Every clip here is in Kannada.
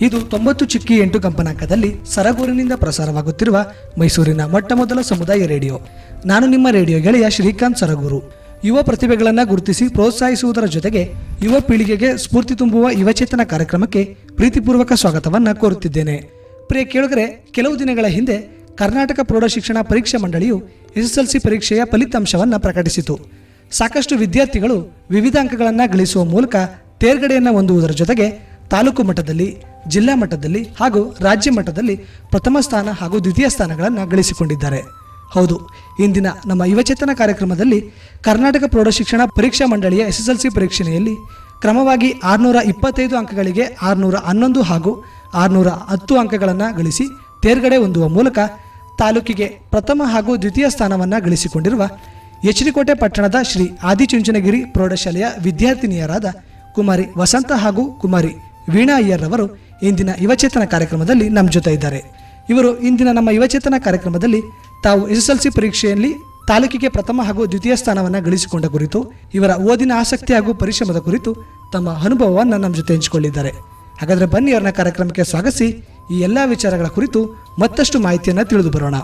ಇದು ತೊಂಬತ್ತು ಚಿಕ್ಕಿ ಎಂಟು ಕಂಪನಾಂಕದಲ್ಲಿ ಸರಗೂರಿನಿಂದ ಪ್ರಸಾರವಾಗುತ್ತಿರುವ ಮೈಸೂರಿನ ಮೊಟ್ಟಮೊದಲ ಸಮುದಾಯ ರೇಡಿಯೋ. ನಾನು ನಿಮ್ಮ ರೇಡಿಯೋ ಗೆಳೆಯ ಶ್ರೀಕಾಂತ್ ಸರಗೂರು. ಯುವ ಪ್ರತಿಭೆಗಳನ್ನು ಗುರುತಿಸಿ ಪ್ರೋತ್ಸಾಹಿಸುವುದರ ಜೊತೆಗೆ ಯುವ ಪೀಳಿಗೆಗೆ ಸ್ಫೂರ್ತಿ ತುಂಬುವ ಯುವಚೇತನ ಕಾರ್ಯಕ್ರಮಕ್ಕೆ ಪ್ರೀತಿಪೂರ್ವಕ ಸ್ವಾಗತವನ್ನು ಕೋರುತ್ತಿದ್ದೇನೆ. ಪ್ರಿಯ ಕೇಳುಗರೆ, ಕೆಲವು ದಿನಗಳ ಹಿಂದೆ ಕರ್ನಾಟಕ ಪ್ರೌಢಶಿಕ್ಷಣ ಪರೀಕ್ಷಾ ಮಂಡಳಿಯು ಎಸ್ಎಸ್ಎಲ್ಸಿ ಪರೀಕ್ಷೆಯ ಫಲಿತಾಂಶವನ್ನು ಪ್ರಕಟಿಸಿತು. ಸಾಕಷ್ಟು ವಿದ್ಯಾರ್ಥಿಗಳು ವಿವಿಧ ಅಂಕಗಳನ್ನು ಗಳಿಸುವ ಮೂಲಕ ತೇರ್ಗಡೆಯನ್ನು ಹೊಂದುವುದರ ಜೊತೆಗೆ ತಾಲೂಕು ಮಟ್ಟದಲ್ಲಿ ಜಿಲ್ಲಾ ಮಟ್ಟದಲ್ಲಿ ಹಾಗೂ ರಾಜ್ಯ ಮಟ್ಟದಲ್ಲಿ ಪ್ರಥಮ ಸ್ಥಾನ ಹಾಗೂ ದ್ವಿತೀಯ ಸ್ಥಾನಗಳನ್ನು ಗಳಿಸಿಕೊಂಡಿದ್ದಾರೆ. ಹೌದು, ಇಂದಿನ ನಮ್ಮ ಯುವಚೇತನ ಕಾರ್ಯಕ್ರಮದಲ್ಲಿ ಕರ್ನಾಟಕ ಪ್ರೌಢಶಿಕ್ಷಣ ಪರೀಕ್ಷಾ ಮಂಡಳಿಯ ಎಸ್ಎಸ್ಎಲ್ಸಿ ಪರೀಕ್ಷೆಯಲ್ಲಿ ಕ್ರಮವಾಗಿ ಆರುನೂರ ಇಪ್ಪತ್ತೈದು ಅಂಕಗಳಿಗೆ ಆರುನೂರ ಹನ್ನೊಂದು ಹಾಗೂ ಆರುನೂರ ಹತ್ತು ಅಂಕಗಳನ್ನು ಗಳಿಸಿ ತೇರ್ಗಡೆ ಹೊಂದುವ ಮೂಲಕ ತಾಲೂಕಿಗೆ ಪ್ರಥಮ ಹಾಗೂ ದ್ವಿತೀಯ ಸ್ಥಾನವನ್ನು ಗಳಿಸಿಕೊಂಡಿರುವ ಎಚ್ಡಿಕೋಟೆ ಪಟ್ಟಣದ ಶ್ರೀ ಆದಿಚುಂಚನಗಿರಿ ಪ್ರೌಢಶಾಲೆಯ ವಿದ್ಯಾರ್ಥಿನಿಯರಾದ ಕುಮಾರಿ ವಸಂತ ಹಾಗೂ ಕುಮಾರಿ ವೀಣಾ ಅಯ್ಯರ್ರವರು ಇಂದಿನ ಯುವಚೇತನ ಕಾರ್ಯಕ್ರಮದಲ್ಲಿ ನಮ್ಮ ಜೊತೆ ಇದ್ದಾರೆ. ಇವರು ಇಂದಿನ ನಮ್ಮ ಯುವಚೇತನ ಕಾರ್ಯಕ್ರಮದಲ್ಲಿ ತಾವು ಎಸ್ಎಸ್ಎಲ್ಸಿ ಪರೀಕ್ಷೆಯಲ್ಲಿ ತಾಲೂಕಿಗೆ ಪ್ರಥಮ ಹಾಗೂ ದ್ವಿತೀಯ ಸ್ಥಾನವನ್ನು ಗಳಿಸಿಕೊಂಡ ಕುರಿತು, ಇವರ ಓದಿನ ಆಸಕ್ತಿ ಹಾಗೂ ಪರಿಶ್ರಮದ ಕುರಿತು ತಮ್ಮ ಅನುಭವವನ್ನು ನಮ್ಮ ಜೊತೆ ಹಂಚಿಕೊಂಡಿದ್ದಾರೆ. ಹಾಗಾದರೆ ಬನ್ನಿ ಅವರನ್ನ ಕಾರ್ಯಕ್ರಮಕ್ಕೆ ಸ್ವಾಗತಿಸಿ, ಈ ಎಲ್ಲ ವಿಚಾರಗಳ ಕುರಿತು ಮತ್ತಷ್ಟು ಮಾಹಿತಿಯನ್ನು ತಿಳಿದು ಬರೋಣ.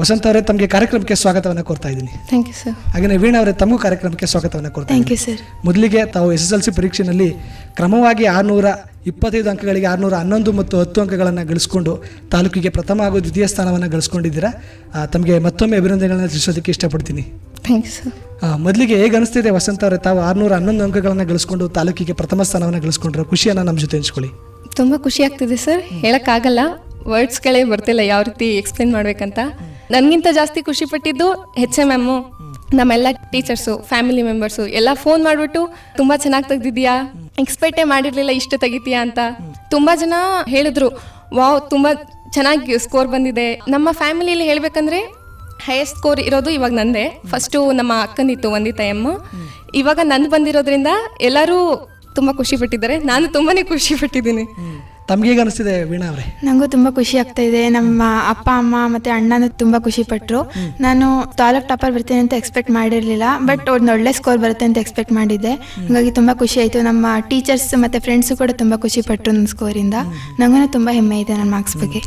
ವಸಂತ ಅವರೇ ತಮಗೆ ಕಾರ್ಯಕ್ರಮಕ್ಕೆ ಸ್ವಾಗತವನ್ನು ಕೋರ್ತಾ ಇದ್ದೀನಿ. ಥ್ಯಾಂಕ್ ಯು ಸರ್ ಹಾಗೆಯೇ ವೀಣಾ ಅವರೇ ತಮಗೂ ಕಾರ್ಯಕ್ರಮಕ್ಕೆ ಸ್ವಾಗತವನ್ನು ಕೋರ್ತಾ ಥ್ಯಾಂಕ್ ಯು ಸರ್ ಮೊದಲಿಗೆ ತಾವು ಎಸ್ ಎಸ್ ಎಲ್ ಸಿ ಪರೀಕ್ಷೆಯಲ್ಲಿ ಕ್ರಮವಾಗಿ ಆರುನೂರ ಇಪ್ಪತ್ತೈದು ಅಂಕಗಳಿಗೆ ಆರುನೂರ ಹನ್ನೊಂದು ಮತ್ತು ಹತ್ತು ಅಂಕಗಳನ್ನು ಗಳಿಸ್ಕೊಂಡು ತಾಲೂಕಿಗೆ ಪ್ರಥಮ ಹಾಗೂ ದ್ವಿತೀಯ ಸ್ಥಾನವನ್ನು ಗಳಿಸ್ಕೊಂಡಿದ್ದೀರಾ? ತಮಗೆ ಮತ್ತೊಮ್ಮೆ ಅಭಿನಂದನೆಗಳನ್ನು ತಿಳಿಸೋದಕ್ಕೆ ಇಷ್ಟಪಡ್ತೀನಿ. ಥ್ಯಾಂಕ್ ಯು ಸರ್ ಮೊದಲಿಗೆ ಹೇಗೆ ಅನಿಸ್ತಿದೆ ವಸಂತ ಅವರೇ ತಾವು ಆರುನೂರ ಹನ್ನೊಂದು ಅಂಕಗಳನ್ನು ಗಳಿಸ್ಕೊಂಡು ತಾಲೂಕಿಗೆ ಪ್ರಥಮ ಸ್ಥಾನವನ್ನು ಗಳಿಸ್ಕೊಂಡ್ರೆ ಖುಷಿಯನ್ನು ನಮ್ಮ ಜೊತೆ ಹಂಚ್ಕೊಳ್ಳಿ. ತುಂಬ ಖುಷಿ ಆಗ್ತಿದೆ ಸರ್ ಹೇಳೋಕ್ಕಾಗಲ್ಲ. ವರ್ಡ್ಸ್ಗಳೇ ಬರ್ತಿಲ್ಲ ಯಾವ ರೀತಿ ಎಕ್ಸ್ಪ್ಲೇನ್ ಮಾಡ್ಬೇಕಂತ. ನನಗಿಂತ ಜಾಸ್ತಿ ಖುಷಿ ಪಟ್ಟಿದ್ದು ಹೆಚ್ ಎಂ ನಮ್ಮೆಲ್ಲ ಟೀಚರ್ಸು ಫ್ಯಾಮಿಲಿ ಮೆಂಬರ್ಸು ಎಲ್ಲ ಫೋನ್ ಮಾಡಿಬಿಟ್ಟು, ತುಂಬ ಚೆನ್ನಾಗಿ ತೆಗ್ದಿದ್ಯಾ ಎಕ್ಸ್ಪೆಕ್ಟೇ ಮಾಡಿರಲಿಲ್ಲ, ಇಷ್ಟು ತೆಗಿತೀಯಾ? ಅಂತ ತುಂಬ ಜನ ಹೇಳಿದ್ರು. ವಾವ್, ತುಂಬ ಚೆನ್ನಾಗಿ ಸ್ಕೋರ್ ಬಂದಿದೆ. ನಮ್ಮ ಫ್ಯಾಮಿಲಿಯಲ್ಲಿ ಹೇಳ್ಬೇಕಂದ್ರೆ ಹೈಯೆಸ್ಟ್ ಸ್ಕೋರ್ ಇರೋದು ಇವಾಗ ನಂದೇ. ಫಸ್ಟು ನಮ್ಮ ಅಕ್ಕನಿತ್ತು ವಂದಿತಾ ಎಮ್ಮ ಇವಾಗ ನಂದು ಬಂದಿರೋದ್ರಿಂದ ಎಲ್ಲರೂ ತುಂಬ ಖುಷಿ ಪಟ್ಟಿದ್ದಾರೆ. ನಾನು ತುಂಬಾನೇ ಖುಷಿ ಪಟ್ಟಿದ್ದೀನಿ. ತಮ್ಗೆ ಹೇಗೆ ಅನಿಸ್ತಿದೆ ವೀಣಾ ಅವರೇ? ನನಗೂ ತುಂಬ ಖುಷಿ ಆಗ್ತಾ ಇದೆ. ನಮ್ಮ ಅಪ್ಪ ಅಮ್ಮ ಮತ್ತು ಅಣ್ಣನೂ ತುಂಬ ಖುಷಿ ಪಟ್ಟರು ನಾನು ತಾಲೂಕ್ ಟಾಪರ್ ಬರ್ತೇನೆ ಅಂತ ಎಕ್ಸ್ಪೆಕ್ಟ್ ಮಾಡಿರಲಿಲ್ಲ ಬಟ್ ಒಂದು ಒಳ್ಳೆ ಸ್ಕೋರ್ ಬರುತ್ತೆ ಅಂತ ಎಕ್ಸ್ಪೆಕ್ಟ್ ಮಾಡಿದ್ದೆ. ಹಾಗಾಗಿ ತುಂಬ ಖುಷಿ ಆಯಿತು. ನಮ್ಮ ಟೀಚರ್ಸ್ ಮತ್ತು ಫ್ರೆಂಡ್ಸು ಕೂಡ ತುಂಬ ಖುಷಿ ಪಟ್ಟರು ನನ್ನ ಸ್ಕೋರಿಂದ ನನಗೂ ತುಂಬ ಹೆಮ್ಮೆ ಇದೆ ನನ್ನ ಮಾರ್ಕ್ಸ್ ಬಗ್ಗೆ.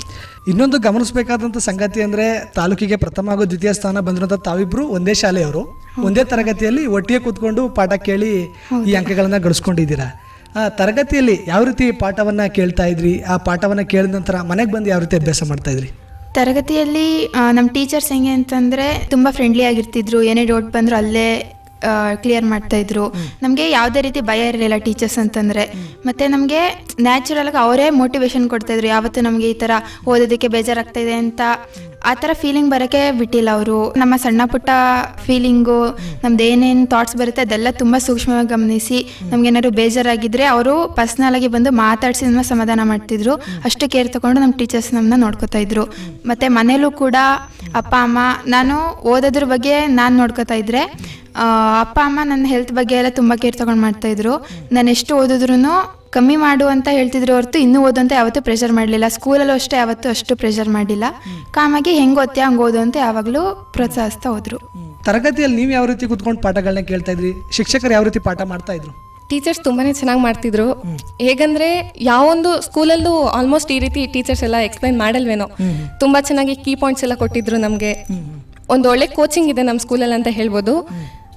ಇನ್ನೊಂದು ಗಮನಿಸಬೇಕಾದಂತ ಸಂಗತಿ ಅಂದರೆ ತಾಲೂಕಿಗೆ ಪ್ರಥಮ ಹಾಗೂ ದ್ವಿತೀಯ ಸ್ಥಾನ ಬಂದಿರೋಂಥ ತಾವಿಬ್ರು ಒಂದೇ ಶಾಲೆಯವರು. ಒಂದೇ ತರಗತಿಯಲ್ಲಿ ಒಟ್ಟಿಗೆ ಕೂತ್ಕೊಂಡು ಪಾಠ ಕೇಳಿ ಈ ಅಂಕಗಳನ್ನ ಗಳಿಸ್ಕೊಂಡಿದ್ದೀರಾ? ತರಗತಿಯಲ್ಲಿ ಯಾವ ರೀತಿ ಪಾಠವನ್ನು ಕೇಳ್ತಾ ಇದ್ರಿ? ಆ ಪಾಠವನ್ನು ಕೇಳಿದ ನಂತರ ಮನೆಗೆ ಬಂದು ಯಾವ ರೀತಿ ಅಭ್ಯಾಸ ಮಾಡ್ತಾ ಇದ್ರಿ? ತರಗತಿಯಲ್ಲಿ ನಮ್ಮ ಟೀಚರ್ಸ್ ಹೆಂಗೆ ಅಂತಂದರೆ ತುಂಬ ಫ್ರೆಂಡ್ಲಿ ಆಗಿರ್ತಿದ್ರು. ಏನೇ ಡೌಟ್ ಬಂದರೂ ಅಲ್ಲೇ ಕ್ಲಿಯರ್ ಮಾಡ್ತಾ ಇದ್ರು. ನಮಗೆ ಯಾವುದೇ ರೀತಿ ಭಯ ಇರಲಿಲ್ಲ ಟೀಚರ್ಸ್ ಅಂತಂದರೆ. ಮತ್ತು ನಮಗೆ ನ್ಯಾಚುರಲಾಗಿ ಅವರೇ ಮೋಟಿವೇಶನ್ ಕೊಡ್ತಾಯಿದ್ರು ಯಾವತ್ತೂ ನಮಗೆ ಈ ಥರ ಓದೋದಕ್ಕೆ ಬೇಜಾರಾಗ್ತಾ ಇದೆ ಅಂತ. ಆ ಥರ ಫೀಲಿಂಗ್ ಬರೋಕ್ಕೆ ಬಿಟ್ಟಿಲ್ಲ ಅವರು. ನಮ್ಮ ಸಣ್ಣ ಪುಟ್ಟ ಫೀಲಿಂಗು ನಮ್ದು ಏನೇನು ಥಾಟ್ಸ್ ಬರುತ್ತೆ ಅದೆಲ್ಲ ತುಂಬ ಸೂಕ್ಷ್ಮವಾಗಿ ಗಮನಿಸಿ ನಮ್ಗೇನಾದ್ರು ಬೇಜಾರಾಗಿದ್ರೆ ಅವರು ಪರ್ಸ್ನಲಾಗಿ ಬಂದು ಮಾತಾಡಿಸಿ ನಮ್ಮ ಸಮಾಧಾನ ಮಾಡ್ತಿದ್ರು. ಅಷ್ಟು ಕೇರ್ ತಗೊಂಡು ನಮ್ಮ ಟೀಚರ್ಸ್ ನಮ್ಮನ್ನ ನೋಡ್ಕೋತಾ ಇದ್ರು. ಮತ್ತು ಮನೇಲೂ ಕೂಡ ಅಪ್ಪ, ಅಮ್ಮ, ನಾನು ಓದೋದ್ರ ಬಗ್ಗೆ ನಾನು ನೋಡ್ಕೋತಾ ಇದ್ರೆ ಅಪ್ಪ, ಅಮ್ಮ ನನ್ನ ಹೆಲ್ತ್ ಬಗ್ಗೆ ಎಲ್ಲ ತುಂಬ ಕೇರ್ ತಗೊಂಡು ಮಾಡ್ತಾ ಇದ್ರು. ನಾನು ಎಷ್ಟು ಓದಿದ್ರು ಕಮ್ಮಿ ಮಾಡು ಅಂತ ಹೇಳ್ತಿದ್ರು ಹೊರತು ಇನ್ನೂ ಓದು ಅಂತ ಯಾವತ್ತೂ ಪ್ರೆಷರ್ ಮಾಡಲಿಲ್ಲ. ಸ್ಕೂಲಲ್ಲೂ ಅಷ್ಟೇ ಯಾವತ್ತು ಅಷ್ಟು ಪ್ರೆಷರ್ ಮಾಡಿಲ್ಲ. ಕಾಮಾಗಿ ಹೆಂಗ್ ಓದ್ತೀಯ ಹಂಗೆ ಓದು ಅಂತ ಯಾವಾಗಲೂ ಪ್ರೋತ್ಸಾಹಿಸ್ತಾ ಹೋದ್ರು. ತರಗತಿಯಲ್ಲಿ ನೀವು ಯಾವ ರೀತಿ ಕುತ್ಕೊಂಡು ಪಾಠಗಳನ್ನ ಕೇಳ್ತಾ ಇದ್ರಿ? ಶಿಕ್ಷಕರು ಯಾವ ರೀತಿ ಪಾಠ ಮಾಡ್ತಾ ಇದ್ರು? ಟೀಚರ್ಸ್ ತುಂಬಾನೇ ಚೆನ್ನಾಗಿ ಮಾಡ್ತಿದ್ರು. ಹೇಗಂದ್ರೆ ಯಾವೊಂದು ಸ್ಕೂಲಲ್ಲೂ ಆಲ್ಮೋಸ್ಟ್ ಈ ರೀತಿ ಟೀಚರ್ಸ್ ಎಲ್ಲ ಎಕ್ಸ್ಪ್ಲೈನ್ ಮಾಡಲ್ವೇನೋ? ತುಂಬಾ ಚೆನ್ನಾಗಿ ಕೀ ಪಾಯಿಂಟ್ಸ್ ಎಲ್ಲ ಕೊಟ್ಟಿದ್ರು ನಮಗೆ. ಒಂದು ಒಳ್ಳೆ ಕೋಚಿಂಗ್ ಇದೆ ನಮ್ಮ ಸ್ಕೂಲಲ್ಲಿ ಅಂತ ಹೇಳ್ಬೋದು.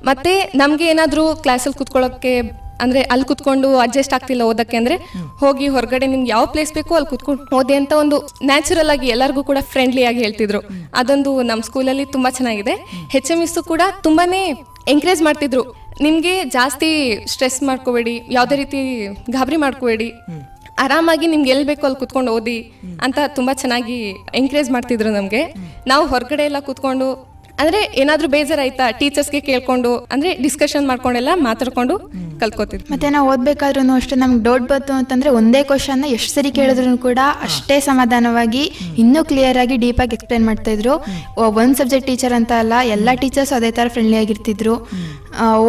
ಮತ್ತೆ ನಮಗೆ ಏನಾದರೂ ಕ್ಲಾಸಲ್ಲಿ ಕೂತ್ಕೊಳ್ಳೋಕೆ ಅಂದ್ರೆ ಅಲ್ಲಿ ಕುತ್ಕೊಂಡು ಅಡ್ಜಸ್ಟ್ ಆಗ್ತಿಲ್ಲ ಓದಕ್ಕೆ ಅಂದ್ರೆ ಹೋಗಿ ಹೊರಗಡೆ ನಿಮ್ಗೆ ಯಾವ ಪ್ಲೇಸ್ ಬೇಕೋ ಅಲ್ಲಿ ಕುತ್ಕೊಂಡು ಓದಿ ಅಂತ ಒಂದು ನ್ಯಾಚುರಲ್ ಆಗಿ ಎಲ್ಲರಿಗೂ ಕೂಡ ಫ್ರೆಂಡ್ಲಿ ಆಗಿ ಹೇಳ್ತಿದ್ರು. ಅದೊಂದು ನಮ್ಮ ಸ್ಕೂಲಲ್ಲಿ ತುಂಬಾ ಚೆನ್ನಾಗಿದೆ. ಹೆಚ್ ಎಂ ಇಸ್ ಕೂಡ ತುಂಬಾನೇ ಎಂಕರೇಜ್ ಮಾಡ್ತಿದ್ರು. ನಿಮ್ಗೆ ಜಾಸ್ತಿ ಸ್ಟ್ರೆಸ್ ಮಾಡ್ಕೋಬೇಡಿ, ಯಾವುದೇ ರೀತಿ ಗಾಬರಿ ಮಾಡ್ಕೋಬೇಡಿ. ಆರಾಮಾಗಿ ನಿಮ್ಗೆ ಎಲ್ಲಿ ಬೇಕೋ ಅಲ್ಲಿ ಕುತ್ಕೊಂಡು ಓದಿ ಅಂತ ತುಂಬಾ ಚೆನ್ನಾಗಿ ಎಂಕರೇಜ್ ಮಾಡ್ತಿದ್ರು ನಮಗೆ. ನಾವು ಹೊರಗಡೆ ಎಲ್ಲ ಕುತ್ಕೊಂಡು ಅಂದ್ರೆ ಏನಾದ್ರೂ ಟೀಚರ್ಸ್ ಟೀಚರ್ಸ್ಗೆ ಕೇಳ್ಕೊಂಡು, ಅಂದ್ರೆ ಡಿಸ್ಕಷನ್ ಮಾಡ್ಕೊಂಡೆಲ್ಲ ಮಾತಾಡ್ಕೊಂಡು ಕಲ್ತ್ಕೋತಿದ್ವಿ. ಮತ್ತೆ ನಾವು ಓದ್ಬೇಕಾದ್ರೂ ಅಷ್ಟೇ ನಮ್ಗೆ ಡೌಟ್ ಬಂತು ಅಂತಂದ್ರೆ ಒಂದೇ ಕ್ವಶನ್ ಎಷ್ಟು ಸರಿ ಕೇಳಿದ್ರು ಕೂಡ ಅಷ್ಟೇ ಸಮಾಧಾನವಾಗಿ ಇನ್ನೂ ಕ್ಲಿಯರ್ ಆಗಿ ಡೀಪ್ ಆಗಿ ಎಕ್ಸ್ಪ್ಲೈನ್ ಮಾಡ್ತಾ ಇದ್ರು. ಒಂದ್ ಸಬ್ಜೆಕ್ಟ್ ಟೀಚರ್ ಅಂತ ಅಲ್ಲ, ಎಲ್ಲ ಟೀಚರ್ಸ್ ಅದೇ ತರ ಫ್ರೆಂಡ್ಲಿ ಆಗಿರ್ತಿದ್ರು.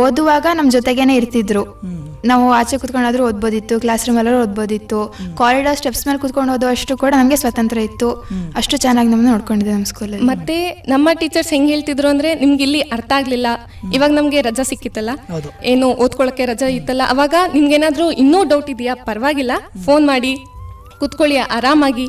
ಓದುವಾಗ ನಮ್ಮ ಜೊತೆಗೇನೆ ಇರ್ತಿದ್ರು. ನಾವು ಆಚೆ ಕುತ್ಕೊಂಡಾದ್ರೂ ಓದ್ಬೋದಿತ್ತು ಕ್ಲಾಸ್ ರೂಮ್ ಅಲ್ಲೂ ಓದ್ಬೋದಿತ್ತು. ಕಾರಿಡಾರ್ ಸ್ಟೆಪ್ಸ್ ಮೇಲೆ ಕುತ್ಕೊಂಡು ಓದುವಷ್ಟು ಕೂಡ ನಮಗೆ ಸ್ವತಂತ್ರ ಇತ್ತು. ಅಷ್ಟು ಚೆನ್ನಾಗಿ ನಮ್ಮನ್ನ ನೋಡ್ಕೊಂಡಿದ್ದೆ ನಮ್ಮ ಸ್ಕೂಲಲ್ಲಿ ಮತ್ತೆ ನಮ್ಮ ಟೀಚರ್ಸ್ ಹೆಂಗ್ ಹೇಳ್ತಿದ್ರು ಅಂದ್ರೆ ನಿಮ್ಗೆ ಇಲ್ಲಿ ಅರ್ಥ ಆಗ್ಲಿಲ್ಲ. ಇವಾಗ ನಮ್ಗೆ ರಜಾ ಸಿಕ್ಕಿತ್ತಲ್ಲ? ಹೌದು. ಏನು ಓದ್ಕೊಳಕ್ಕೆ ರಜಾ ಇತ್ತಲ್ಲ? ಅವಾಗ ನಿಮ್ಗೇನಾದ್ರೂ ಇನ್ನೂ ಡೌಟ್ ಇದೆಯಾ? ಪರವಾಗಿಲ್ಲ. ಫೋನ್ ಮಾಡಿ. ಕುತ್ಕೊಳ್ಳಿ, ಆರಾಮಾಗಿ.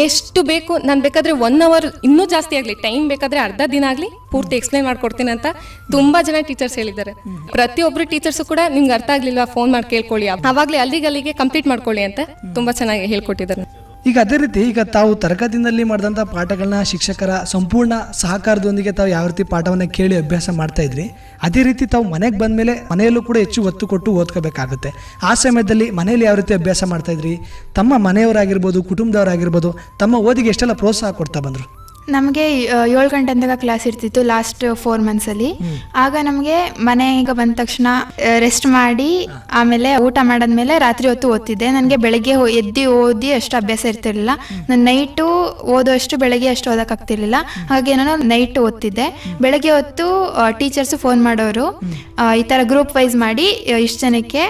ಎಷ್ಟು ಬೇಕು, ನಾನು ಬೇಕಾದ್ರೆ ಒನ್ ಅವರ್ ಇನ್ನೂ ಜಾಸ್ತಿ ಆಗಲಿ ಟೈಮ್ ಬೇಕಾದ್ರೆ ಅರ್ಧ ದಿನ ಆಗಲಿ ಪೂರ್ತಿ ಎಕ್ಸ್ಪ್ಲೈನ್ ಮಾಡ್ಕೊಡ್ತೀನಿ ಅಂತ ತುಂಬಾ ಜನ ಟೀಚರ್ಸ್ ಹೇಳಿದ್ದಾರೆ. ಪ್ರತಿಯೊಬ್ಬರು ಟೀಚರ್ಸ್ ಕೂಡ ನಿಮ್ಗೆ ಅರ್ಥ ಆಗಲಿಲ್ಲ ಫೋನ್ ಮಾಡಿ ಕೇಳ್ಕೊಳ್ಳಿ. ಅವಾಗಲೇ ಅಲ್ಲಿಗೆ ಅಲ್ಲಿಗೆ ಕಂಪ್ಲೀಟ್ ಮಾಡ್ಕೊಳ್ಳಿ ಅಂತ ತುಂಬ ಚೆನ್ನಾಗಿ ಹೇಳ್ಕೊಟ್ಟಿದ್ದಾರೆ. ಈಗ ಅದೇ ರೀತಿ ಈಗ ತಾವು ತರಗತಿನಲ್ಲಿ ಮಾಡಿದಂಥ ಪಾಠಗಳನ್ನ ಶಿಕ್ಷಕರ ಸಂಪೂರ್ಣ ಸಹಕಾರದೊಂದಿಗೆ ತಾವು ಯಾವ ರೀತಿ ಪಾಠವನ್ನು ಕೇಳಿ ಅಭ್ಯಾಸ ಮಾಡ್ತಾ ಇದ್ರಿ, ಅದೇ ರೀತಿ ತಾವು ಮನೆಗೆ ಬಂದ ಮೇಲೆ ಮನೆಯಲ್ಲೂ ಕೂಡ ಹೆಚ್ಚು ಒತ್ತು ಕೊಟ್ಟು ಓದ್ಕೋಬೇಕಾಗುತ್ತೆ. ಆ ಸಮಯದಲ್ಲಿ ಮನೆಯಲ್ಲಿ ಯಾವ ರೀತಿ ಅಭ್ಯಾಸ ಮಾಡ್ತಾ ಇದ್ರಿ, ತಮ್ಮ ಮನೆಯವರಾಗಿರ್ಬೋದು, ಕುಟುಂಬದವರಾಗಿರ್ಬೋದು, ತಮ್ಮ ಓದಿಗೆ ಎಷ್ಟೆಲ್ಲ ಪ್ರೋತ್ಸಾಹ ಕೊಡ್ತಾ ಬಂದರು? ನಮಗೆ ಏಳು ಗಂಟೆ ತನಕ ಕ್ಲಾಸ್ ಇರ್ತಿತ್ತು ಲಾಸ್ಟ್ ಫೋರ್ ಮಂತ್ಸಲ್ಲಿ ಆಗ ನಮಗೆ ಮನೆಗೆ ಬಂದ ತಕ್ಷಣ ರೆಸ್ಟ್ ಮಾಡಿ ಆಮೇಲೆ ಊಟ ಮಾಡಾದ್ಮೇಲೆ ರಾತ್ರಿ ಹೊತ್ತು ಓದ್ತಿದ್ದೆ. ನನಗೆ ಬೆಳಗ್ಗೆ ಎದ್ದು ಓದಿ ಅಷ್ಟು ಅಭ್ಯಾಸ ಇರ್ತಿರ್ಲಿಲ್ಲ. ನಾನು ನೈಟು ಓದೋಷ್ಟು ಬೆಳಗ್ಗೆ ಅಷ್ಟು ಓದೋಕ್ಕಾಗ್ತಿರ್ಲಿಲ್ಲ ಹಾಗೆ ನಾನು ನೈಟ್ ಓದ್ತಿದ್ದೆ. ಬೆಳಗ್ಗೆ ಹೊತ್ತು ಟೀಚರ್ಸು ಫೋನ್ ಮಾಡೋರು. ಈ ಥರ ಗ್ರೂಪ್ ವೈಸ್ ಮಾಡಿ ಇಷ್ಟು ಜನಕ್ಕೆ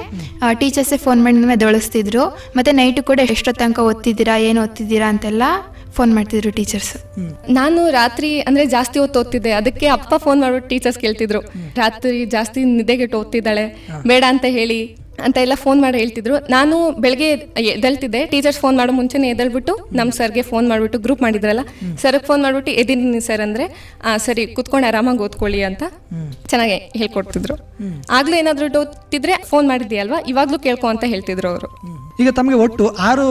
ಟೀಚರ್ಸೇ ಫೋನ್ ಮಾಡಿ ನಮಗೆ ದೊಳಿಸ್ತಿದ್ರು. ಮತ್ತು ನೈಟು ಕೂಡ ಎಷ್ಟೊತ್ತು ತನಕ ಓದ್ತಿದ್ದೀರಾ ಏನು ಓದ್ತಿದ್ದೀರಾ ಅಂತೆಲ್ಲ ಫೋನ್ ಮಾಡ್ತಿದ್ರು ಟೀಚರ್ಸ್. ನಾನು ರಾತ್ರಿ ಅಂದ್ರೆ ಜಾಸ್ತಿ ಹೊತ್ತು ಓದ್ತಿದ್ದೆ. ಅದಕ್ಕೆ ಅಪ್ಪ ಫೋನ್ ಮಾಡ್ಬಿಟ್ಟು ಟೀಚರ್ಸ್ ಕೇಳ್ತಿದ್ರು. ರಾತ್ರಿ ಜಾಸ್ತಿ ನಿದ್ದೆಗೆಟ್ಟು ಓದ್ತಿದ್ದಾಳೆ. ಬೇಡ ಅಂತ ಹೇಳಿ ಅಂತ ಎಲ್ಲ ಫೋನ್ ಮಾಡಿ ಹೇಳ್ತಿದ್ರು. ನಾನು ಬೆಳಗ್ಗೆ ಎದ್ದೇಳ್ತಿದ್ದೆ. ಟೀಚರ್ಸ್ ಫೋನ್ ಮಾಡೋ ಮುಂಚೆನೇ ಎದಳ್ಬಿಟ್ಟು ನಮ್ಮ ಸರ್ಗೆ ಫೋನ್ ಮಾಡಿಬಿಟ್ಟು ಗ್ರೂಪ್ ಮಾಡಿದ್ರಲ್ಲ ಸರ್ಗೆ ಫೋನ್ ಮಾಡಿಬಿಟ್ಟು ಎದ್ದೀನಿ ಸರ್ ಅಂದ್ರೆ ಆ, ಸರಿ ಕುತ್ಕೊಂಡು ಆರಾಮಾಗಿ ಓದ್ಕೊಳ್ಳಿ ಅಂತ ಚೆನ್ನಾಗಿ ಹೇಳ್ಕೊಡ್ತಿದ್ರು. ಆಗ್ಲೂ ಏನಾದ್ರು ಡೌಟ್ ಫೋನ್ ಫೋನ್ ಮಾಡಿದ್ಯಲ್ವಾ? ಇವಾಗ್ಲೂ ಕೇಳ್ಕೊ ಅಂತ ಹೇಳ್ತಿದ್ರು ಅವರು. ಈಗ ತಮಗೆ ಒಟ್ಟು ಆರು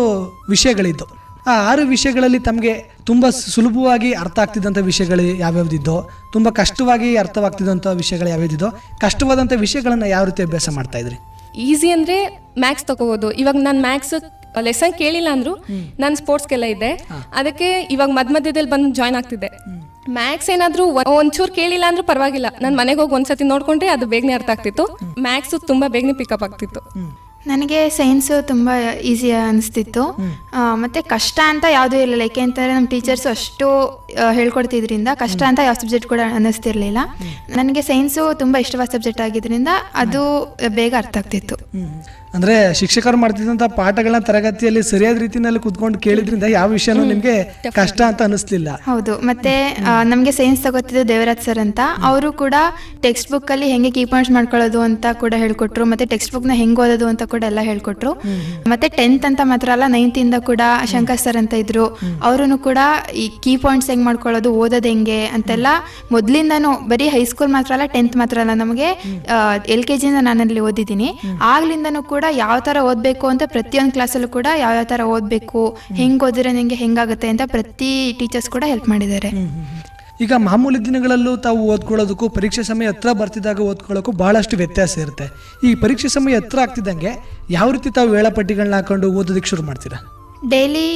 ವಿಷಯಗಳಿದ್ದು. ಆ ಆರು ವಿಷಯಗಳಲ್ಲಿ ತಮಗೆ ತುಂಬ ಸುಲಭವಾಗಿ ಅರ್ಥ ಆಗ್ತಿದ್ದಂಥ ವಿಷಯಗಳು ಯಾವ್ಯಾವ್ದಿದ್ದೋ ತುಂಬ ಕಷ್ಟವಾಗಿ ಅರ್ಥವಾಗ್ತಿದ್ದಂಥ ವಿಷಯಗಳು ಯಾವ್ಯಾವ್ದಿದ್ದೋ ಕಷ್ಟವಾದಂಥ ವಿಷಯಗಳನ್ನು ಯಾವ ರೀತಿ ಅಭ್ಯಾಸ ಮಾಡ್ತಾ ಇದ್ರಿ? ಈಸಿ ಅಂದ್ರೆ ಮ್ಯಾಥ್ಸ್ ತಗೋಬೋದು. ಇವಾಗ ನಾನು ಮ್ಯಾಥ್ಸ್ ಲೆಸನ್ ಕೇಳಿಲ್ಲ ಅಂದ್ರು ನಾನು ಸ್ಪೋರ್ಟ್ಸ್ಗೆಲ್ಲ ಇದ್ದೆ. ಅದಕ್ಕೆ ಇವಾಗ ಮಧ್ಯ ಮಧ್ಯದಲ್ಲಿ ಬಂದು ಜಾಯ್ನ್ ಆಗ್ತಿದ್ದೆ. ಮ್ಯಾಥ್ಸ್ ಏನಾದರೂ ಒಂಚೂರು ಕೇಳಿಲ್ಲ ಅಂದ್ರೂ ಪರವಾಗಿಲ್ಲ. ನಾನು ಮನೆಗೆ ಹೋಗಿ ಒಂದ್ಸತಿ ನೋಡ್ಕೊಂಡ್ರೆ ಅದು ಬೇಗನೆ ಅರ್ಥ ಆಗ್ತಿತ್ತು. ಮ್ಯಾಥ್ಸ್ ತುಂಬಾ ಬೇಗನೆ ಪಿಕಪ್ ಆಗ್ತಿತ್ತು. ನನಗೆ ಸೈನ್ಸು ತುಂಬ ಈಸಿ ಅನಿಸ್ತಿತ್ತು. ಮತ್ತು ಕಷ್ಟ ಅಂತ ಯಾವುದೂ ಇರಲಿಲ್ಲ. ಏಕೆಂತಂದರೆ ನಮ್ಮ ಟೀಚರ್ಸು ಅಷ್ಟು ಹೇಳ್ಕೊಡ್ತಿದ್ರಿಂದ ಕಷ್ಟ ಅಂತ ಯಾವ ಸಬ್ಜೆಕ್ಟ್ ಕೂಡ ಅನ್ನಿಸ್ತಿರ್ಲಿಲ್ಲ ನನಗೆ ಸೈನ್ಸು ತುಂಬ ಇಷ್ಟವಾದ ಸಬ್ಜೆಕ್ಟ್ ಆಗಿದ್ದರಿಂದ ಅದು ಬೇಗ ಅರ್ಥ ಆಗ್ತಿತ್ತು. ಅಂದ್ರೆ ಶಿಕ್ಷಕರು ಮಾಡ್ತಿದ್ದಂಥ ಪಾಠಗಳನ್ನ ತರಗತಿಯಲ್ಲಿ ಸರಿಯಾದ ರೀತಿಯಲ್ಲಿ ಕುತ್ಕೊಂಡು ಕೇಳಿದ್ರಿಂದ ಯಾವ ವಿಷಯನೂ ನಿಮಗೆ ಕಷ್ಟ ಅಂತ ಅನಿಸ್ಲಿಲ್ಲ ಹೌದು. ಮತ್ತೆ ನಮಗೆ ಸೈನ್ಸ್ ತಗೋತಿದ್ದು ದೇವರಾಜ್ ಸರ್ ಅಂತ. ಅವರು ಕೂಡ ಟೆಕ್ಸ್ಟ್ ಬುಕ್ ಅಲ್ಲಿ ಹೆಂಗೆ ಕೀ ಪಾಯಿಂಟ್ಸ್ ಮಾಡ್ಕೊಳ್ಳೋದು ಅಂತ ಕೂಡ ಹೇಳ್ಕೊಟ್ರು ಮತ್ತೆ ಟೆಕ್ಸ್ಟ್ ಬುಕ್ನ ಹೆಂಗೆ ಓದೋದು ಅಂತ ಕೂಡ ಎಲ್ಲ ಹೇಳ್ಕೊಟ್ರು. ಮತ್ತೆ ಟೆಂತ್ ಅಂತ ಮಾತ್ರ ಅಲ್ಲ ನೈನ್ತ್ ಇಂದ ಕೂಡ ಶಂಕರ್ ಸರ್ ಅಂತ ಇದ್ರು. ಅವರು ಕೂಡ ಈ ಕೀ ಪಾಯಿಂಟ್ಸ್ ಹೆಂಗ್ ಮಾಡ್ಕೊಳ್ಳೋದು ಓದೋದು ಹೆಂಗೆ ಅಂತೆಲ್ಲ ಮೊದ್ಲಿಂದಾನು ಬರೀ ಹೈಸ್ಕೂಲ್ ಮಾತ್ರ ಅಲ್ಲ ಟೆಂತ್ ಮಾತ್ರ ಅಲ್ಲ ನಮಗೆ ಎಲ್ ಕೆ ಜಿಯಿಂದ ನಾನಲ್ಲಿ ಓದಿದ್ದೀನಿ. ಆಗ್ಲಿಂದನೂ ಕೂಡ ಯಾವ ತರ ಓದ್ಬೇಕು ಅಂತ ಪ್ರತಿಯೊಂದು ಕ್ಲಾಸಲ್ಲೂ ಕೂಡ ಯಾವ ಯಾವ ತರ ಓದ್ಬೇಕು ಹೆಂಗ್ ಓದಿದ್ರೆ ನಿಮಗೆ ಹೆಂಗಾಗುತ್ತೆ ಅಂತ ಪ್ರತಿ ಟೀಚರ್ಸ್ ಕೂಡ ಹೆಲ್ಪ್ ಮಾಡಿದ್ದಾರೆ. ಈಗ ಮಾಮೂಲಿ ದಿನಗಳಲ್ಲೂ ತಾವು ಓದ್ಕೊಳ್ಳೋದಕ್ಕೂ ಪರೀಕ್ಷೆ ಸಮಯ ಹತ್ರ ಬರ್ತಿದ್ದಾಗ ಓದ್ಕೊಳ್ಳೋಕ್ಕೂ ಬಹಳಷ್ಟು ವ್ಯತ್ಯಾಸ ಇರುತ್ತೆ. ಈ ಪರೀಕ್ಷೆ ಸಮಯ ಹತ್ರ ಆಗ್ತಿದ್ದಂಗೆ ಯಾವ ರೀತಿ ತಾವು ವೇಳಾಪಟ್ಟಿಗಳನ್ನ ಹಾಕೊಂಡು ಓದೋದಕ್ಕೆ ಶುರು ಮಾಡ್ತೀರಾ? ಡೈಲಿ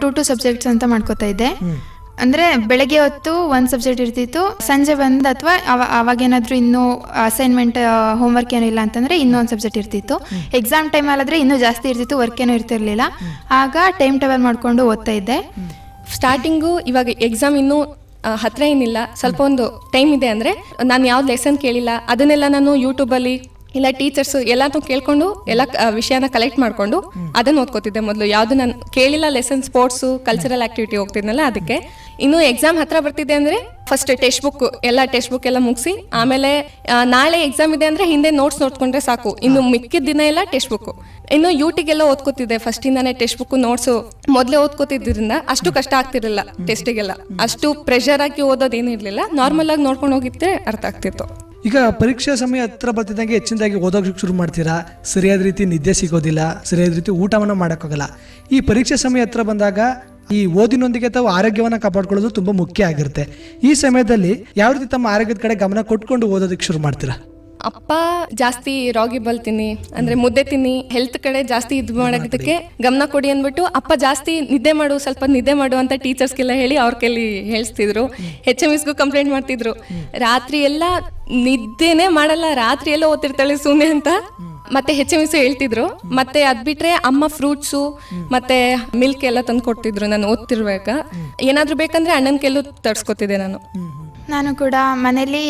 ಟು ಟು ಸಬ್ಜೆಕ್ಟ್ಸ್ ಅಂತ ಮಾಡ್ಕೋತಾ ಇದ್ದೆ. ಅಂದ್ರೆ ಬೆಳಗ್ಗೆ ಹೊತ್ತು ಒಂದು ಸಬ್ಜೆಕ್ಟ್ ಇರ್ತಿತ್ತು ಸಂಜೆ ಬಂದು ಅಥವಾ ಅವಾಗೇನಾದ್ರೂ ಇನ್ನೂ ಅಸೈನ್ಮೆಂಟ್ ಹೋಮ್ವರ್ಕ್ ಏನೂ ಇಲ್ಲ ಅಂತಂದ್ರೆ ಇನ್ನೊಂದು ಸಬ್ಜೆಕ್ಟ್ ಇರ್ತಿತ್ತು. ಎಕ್ಸಾಮ್ ಟೈಮಲ್ಲಾದರೆ ಇನ್ನೂ ಜಾಸ್ತಿ ಇರ್ತಿತ್ತು ವರ್ಕ್ ಏನೂ ಇರ್ತಿರ್ಲಿಲ್ಲ. ಆಗ ಟೈಮ್ ಟೇಬಲ್ ಮಾಡ್ಕೊಂಡು ಓದ್ತಾ ಇದ್ದೆ. ಸ್ಟಾರ್ಟಿಂಗು ಇವಾಗ ಎಕ್ಸಾಮ್ ಇನ್ನೂ ಹತ್ರ ಏನಿಲ್ಲ ಸ್ವಲ್ಪ ಒಂದು ಟೈಮ್ ಇದೆ ಅಂದರೆ ನಾನು ಯಾವ್ದು ಲೆಸನ್ ಕೇಳಿಲ್ಲ ಅದನ್ನೆಲ್ಲ ನಾನು ಯೂಟ್ಯೂಬಲ್ಲಿ ಇಲ್ಲ ಟೀಚರ್ಸ್ ಎಲ್ಲಾನು ಕೇಳ್ಕೊಂಡು ಎಲ್ಲ ವಿಷಯನ ಕಲೆಕ್ಟ್ ಮಾಡ್ಕೊಂಡು ಅದನ್ನ ಓದ್ಕೋತಿದ್ದೆ ಮೊದಲು. ಯಾವುದು ನಾನು ಕೇಳಿಲ್ಲ ಲೆಸನ್ ಸ್ಪೋರ್ಟ್ಸು ಕಲ್ಚರಲ್ ಆಕ್ಟಿವಿಟಿ ಹೋಗ್ತಿದ್ನಲ್ಲ ಅದಕ್ಕೆ. ಇನ್ನು ಎಕ್ಸಾಮ್ ಹತ್ರ ಬರ್ತಿದೆ ಅಂದ್ರೆ ಫಸ್ಟ್ ಟೆಕ್ಸ್ಟ್ ಬುಕ್ ಎಲ್ಲ ಟೆಕ್ಸ್ಟ್ ಬುಕ್ ಎಲ್ಲ ಮುಗಿಸಿ ಆಮೇಲೆ ನಾಳೆ ಎಕ್ಸಾಮ್ ಇದೆ ಅಂದ್ರೆ ಹಿಂದೆ ನೋಟ್ಸ್ ನೋಡ್ಕೊಂಡ್ರೆ ಸಾಕು. ಇನ್ನು ಮಿಕ್ಕಿದ ದಿನ ಎಲ್ಲ ಟೆಕ್ಸ್ಟ್ ಬುಕ್ ಇನ್ನು ಯೂಟಿಗೆಲ್ಲ ಓದ್ಕೋತಿದ್ದೆ ಫಸ್ಟಿಂದಾನೆ ಟೆಕ್ಸ್ಟ್ ಬುಕ್ ನೋಟ್ಸು ಮೊದಲೇ ಓದ್ಕೋತಿದ್ರಿಂದ ಅಷ್ಟು ಕಷ್ಟ ಆಗ್ತಿರಲಿಲ್ಲ ಟೆಸ್ಟಿಗೆಲ್ಲ ಅಷ್ಟು ಪ್ರೆಷರ್ ಆಗಿ ಓದೋದೇನು ಇರಲಿಲ್ಲ. ನಾರ್ಮಲ್ ಆಗಿ ನೋಡ್ಕೊಂಡು ಹೋಗಿದ್ರೆ ಅರ್ಥ ಆಗ್ತಿತ್ತು. ಈಗ ಪರೀಕ್ಷಾ ಸಮಯ ಹತ್ರ ಬರ್ತಿದ್ದಂಗೆ ಹೆಚ್ಚಿನದಾಗಿ ಓದೋಕೆ ಶುರು ಮಾಡ್ತೀರಾ? ಸರಿಯಾದ ರೀತಿ ನಿದ್ದೆ ಸಿಗೋದಿಲ್ಲ, ಸರಿಯಾದ ರೀತಿ ಊಟವನ್ನು ಮಾಡೋಕ್ಕಾಗಲ್ಲ. ಈ ಪರೀಕ್ಷೆ ಸಮಯ ಹತ್ರ ಬಂದಾಗ ಈ ಓದಿನೊಂದಿಗೆ ತಾವು ಆರೋಗ್ಯವನ್ನು ಕಾಪಾಡ್ಕೊಳ್ಳೋದು ತುಂಬ ಮುಖ್ಯ ಆಗಿರುತ್ತೆ. ಈ ಸಮಯದಲ್ಲಿ ಯಾವ ರೀತಿ ತಮ್ಮ ಆರೋಗ್ಯದ ಕಡೆ ಗಮನ ಕೊಟ್ಕೊಂಡು ಓದೋದಕ್ಕೆ ಶುರು ಮಾಡ್ತೀರಾ? ಅಪ್ಪ ಜಾಸ್ತಿ ರಾಗಿ ಬಲ್ ತಿನ್ನಿ ಅಂದ್ರೆ ಮುದ್ದೆ ತಿನ್ನಿ ಹೆಲ್ತ್ ಕಡೆ ಜಾಸ್ತಿ ಇದು ಮಾಡೋದಕ್ಕೆ ಗಮನ ಕೊಡಿ ಅಂದ್ಬಿಟ್ಟು ಅಪ್ಪ ಜಾಸ್ತಿ ನಿದ್ದೆ ಮಾಡು, ಸ್ವಲ್ಪ ನಿದ್ದೆ ಮಾಡು ಅಂತ ಟೀಚರ್ಸ್ಗೆಲ್ಲ ಹೇಳಿ ಅವ್ರ ಕೈಲಿ ಹೇಳಿಸ್ತಿದ್ರು. ಹೆಚ್ ಎಂ ಎಸ್ಗೂ ಕಂಪ್ಲೇಂಟ್ ಮಾಡ್ತಿದ್ರು. ರಾತ್ರಿ ಎಲ್ಲ ನಿದ್ದೆನೇ ಮಾಡಲ್ಲ, ರಾತ್ರಿ ಎಲ್ಲ ಓದ್ತಿರ್ತಾಳೆ ಸುಮ್ಮನೆ ಅಂತ. ಮತ್ತೆ ಹೆಚ್ ಎಂ ಎಸ್ ಹೇಳ್ತಿದ್ರು. ಮತ್ತೆ ಅದ್ ಬಿಟ್ರೆ ಅಮ್ಮ ಫ್ರೂಟ್ಸು ಮತ್ತೆ ಮಿಲ್ಕ್ ಎಲ್ಲ ತಂದು ಕೊಡ್ತಿದ್ರು ನಾನು ಓದ್ತಿರ್ಬೇಕ ಏನಾದ್ರೂ ಬೇಕಂದ್ರೆ ಅಣ್ಣನ ಕೆಲವು ತರ್ಸ್ಕೊತಿದ್ದೆ ನಾನು. ನಾನು ಕೂಡ ಮನೇಲಿ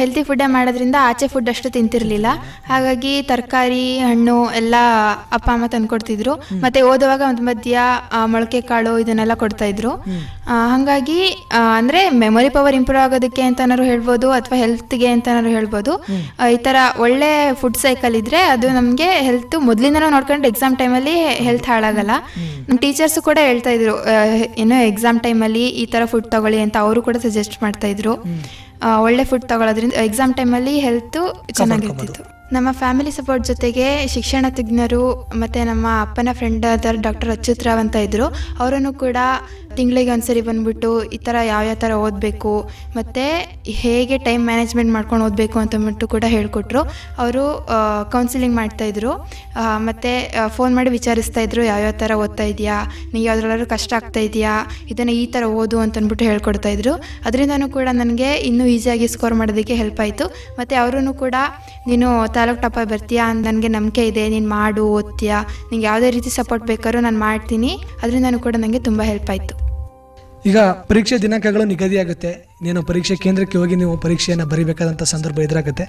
ಹೆಲ್ತಿ ಫುಡ್ಡೇ ಮಾಡೋದ್ರಿಂದ ಆಚೆ ಫುಡ್ ಅಷ್ಟು ತಿಂತಿರಲಿಲ್ಲ. ಹಾಗಾಗಿ ತರಕಾರಿ ಹಣ್ಣು ಎಲ್ಲ ಅಪ್ಪ ಅಮ್ಮ ತಂದ್ಕೊಡ್ತಿದ್ರು. ಮತ್ತೆ ಓದುವಾಗ ಒಂದು ಮಧ್ಯ ಮೊಳಕೆ ಕಾಳು ಇದನ್ನೆಲ್ಲ ಕೊಡ್ತಾ ಇದ್ರು ಹಂಗಾಗಿ ಅಂದ್ರೆ ಮೆಮೊರಿ ಪವರ್ ಇಂಪ್ರೂವ್ ಆಗೋದಕ್ಕೆ ಅಂತನಾದ್ರು ಹೇಳ್ಬೋದು ಅಥವಾ ಹೆಲ್ತ್ಗೆ ಅಂತನಾದ್ರು ಹೇಳ್ಬೋದು. ಈ ತರ ಒಳ್ಳೆ ಫುಡ್ ಸೈಕಲ್ ಇದ್ರೆ ಅದು ನಮಗೆ ಹೆಲ್ತ್ ಮೊದಲಿಂದನೂ ನೋಡ್ಕೊಂಡು ಎಕ್ಸಾಮ್ ಟೈಮಲ್ಲಿ ಹೆಲ್ತ್ ಹಾಳಾಗಲ್ಲ. ನಮ್ಮ ಟೀಚರ್ಸ್ ಕೂಡ ಹೇಳ್ತಾ ಇದ್ರು ಏನೋ ಎಕ್ಸಾಮ್ ಟೈಮಲ್ಲಿ ಈ ತರ ಫುಡ್ ತಗೊಳ್ಳಿ ಅಂತ ಅವರು ಕೂಡ ಸಜೆಸ್ಟ್ ಮಾಡ್ತಾ ಇದ್ರು. ಒಳ್ಳೆ ಫುಡ್ ತಗೊಳ್ಳೋದ್ರಿಂದ ಎಕ್ಸಾಮ್ ಟೈಮಲ್ಲಿ ಹೆಲ್ತ್ ಚೆನ್ನಾಗಿರ್ತಿತ್ತು. ನಮ್ಮ ಫ್ಯಾಮಿಲಿ ಸಪೋರ್ಟ್ ಜೊತೆಗೆ ಶಿಕ್ಷಣ ತಜ್ಞರು ಮತ್ತು ನಮ್ಮ ಅಪ್ಪನ ಫ್ರೆಂಡ್ ಆದ ಡಾಕ್ಟರ್ ಅಚ್ಯುತ್ ರಾವ್ ಅಂತ ಇದ್ದರು ಅವರನ್ನು ಕೂಡ ತಿಂಗಳಿಗೆ ಒಂದ್ಸರಿ ಬಂದ್ಬಿಟ್ಟು ಈ ಥರ ಯಾವ್ಯಾವ ಥರ ಓದಬೇಕು, ಮತ್ತು ಹೇಗೆ ಟೈಮ್ ಮ್ಯಾನೇಜ್ಮೆಂಟ್ ಮಾಡ್ಕೊಂಡು ಓದಬೇಕು ಅಂತಂದ್ಬಿಟ್ಟು ಕೂಡ ಹೇಳಿಕೊಟ್ರು. ಅವರು ಕೌನ್ಸಿಲಿಂಗ್ ಮಾಡ್ತಾಯಿದ್ರು ಮತ್ತು ಫೋನ್ ಮಾಡಿ ವಿಚಾರಿಸ್ತಾ ಇದ್ರು ಯಾವ್ಯಾವ ಥರ ಓದ್ತಾ ಇದೆಯಾ, ನೀವು ಯಾವ್ದ್ರಲ್ಲಾದ್ರೂ ಕಷ್ಟ ಆಗ್ತಾ ಇದೆಯಾ, ಇದನ್ನು ಈ ಥರ ಓದು ಅಂತಂದ್ಬಿಟ್ಟು ಹೇಳ್ಕೊಡ್ತಾ ಇದ್ರು. ಅದರಿಂದನೂ ಕೂಡ ನನಗೆ ಇನ್ನೂ ಈಸಿಯಾಗಿ ಸ್ಕೋರ್ ಮಾಡೋದಕ್ಕೆ ಹೆಲ್ಪ್ ಆಯಿತು. ಮತ್ತು ಅವರೂ ಕೂಡ ನೀನು ತಾಲೂಕು ಟಾಪ ಬರ್ತೀಯಾ? ನನಗೆ ನಂಬಿಕೆ ಇದೆ, ನೀನು ಮಾಡು, ಓದ್ತೀಯಾ? ನಿಂಗೆ ಯಾವುದೇ ರೀತಿ ಸಪೋರ್ಟ್ ಬೇಕಾದ್ರೂ ನಾನು ಮಾಡ್ತೀನಿ. ಅದರಿಂದನೂ ಕೂಡ ನನಗೆ ತುಂಬ ಹೆಲ್ಪ್ ಆಯಿತು. ಈಗ ಪರೀಕ್ಷೆ ದಿನಾಂಕಗಳು ನಿಗದಿಯಾಗುತ್ತೆ. ನೀನು ಪರೀಕ್ಷೆ ಕೇಂದ್ರಕ್ಕೆ ಹೋಗಿ ನೀವು ಪರೀಕ್ಷೆಯನ್ನು ಬರೀಬೇಕಾದಂಥ ಸಂದರ್ಭ ಎದುರಾಗುತ್ತೆ.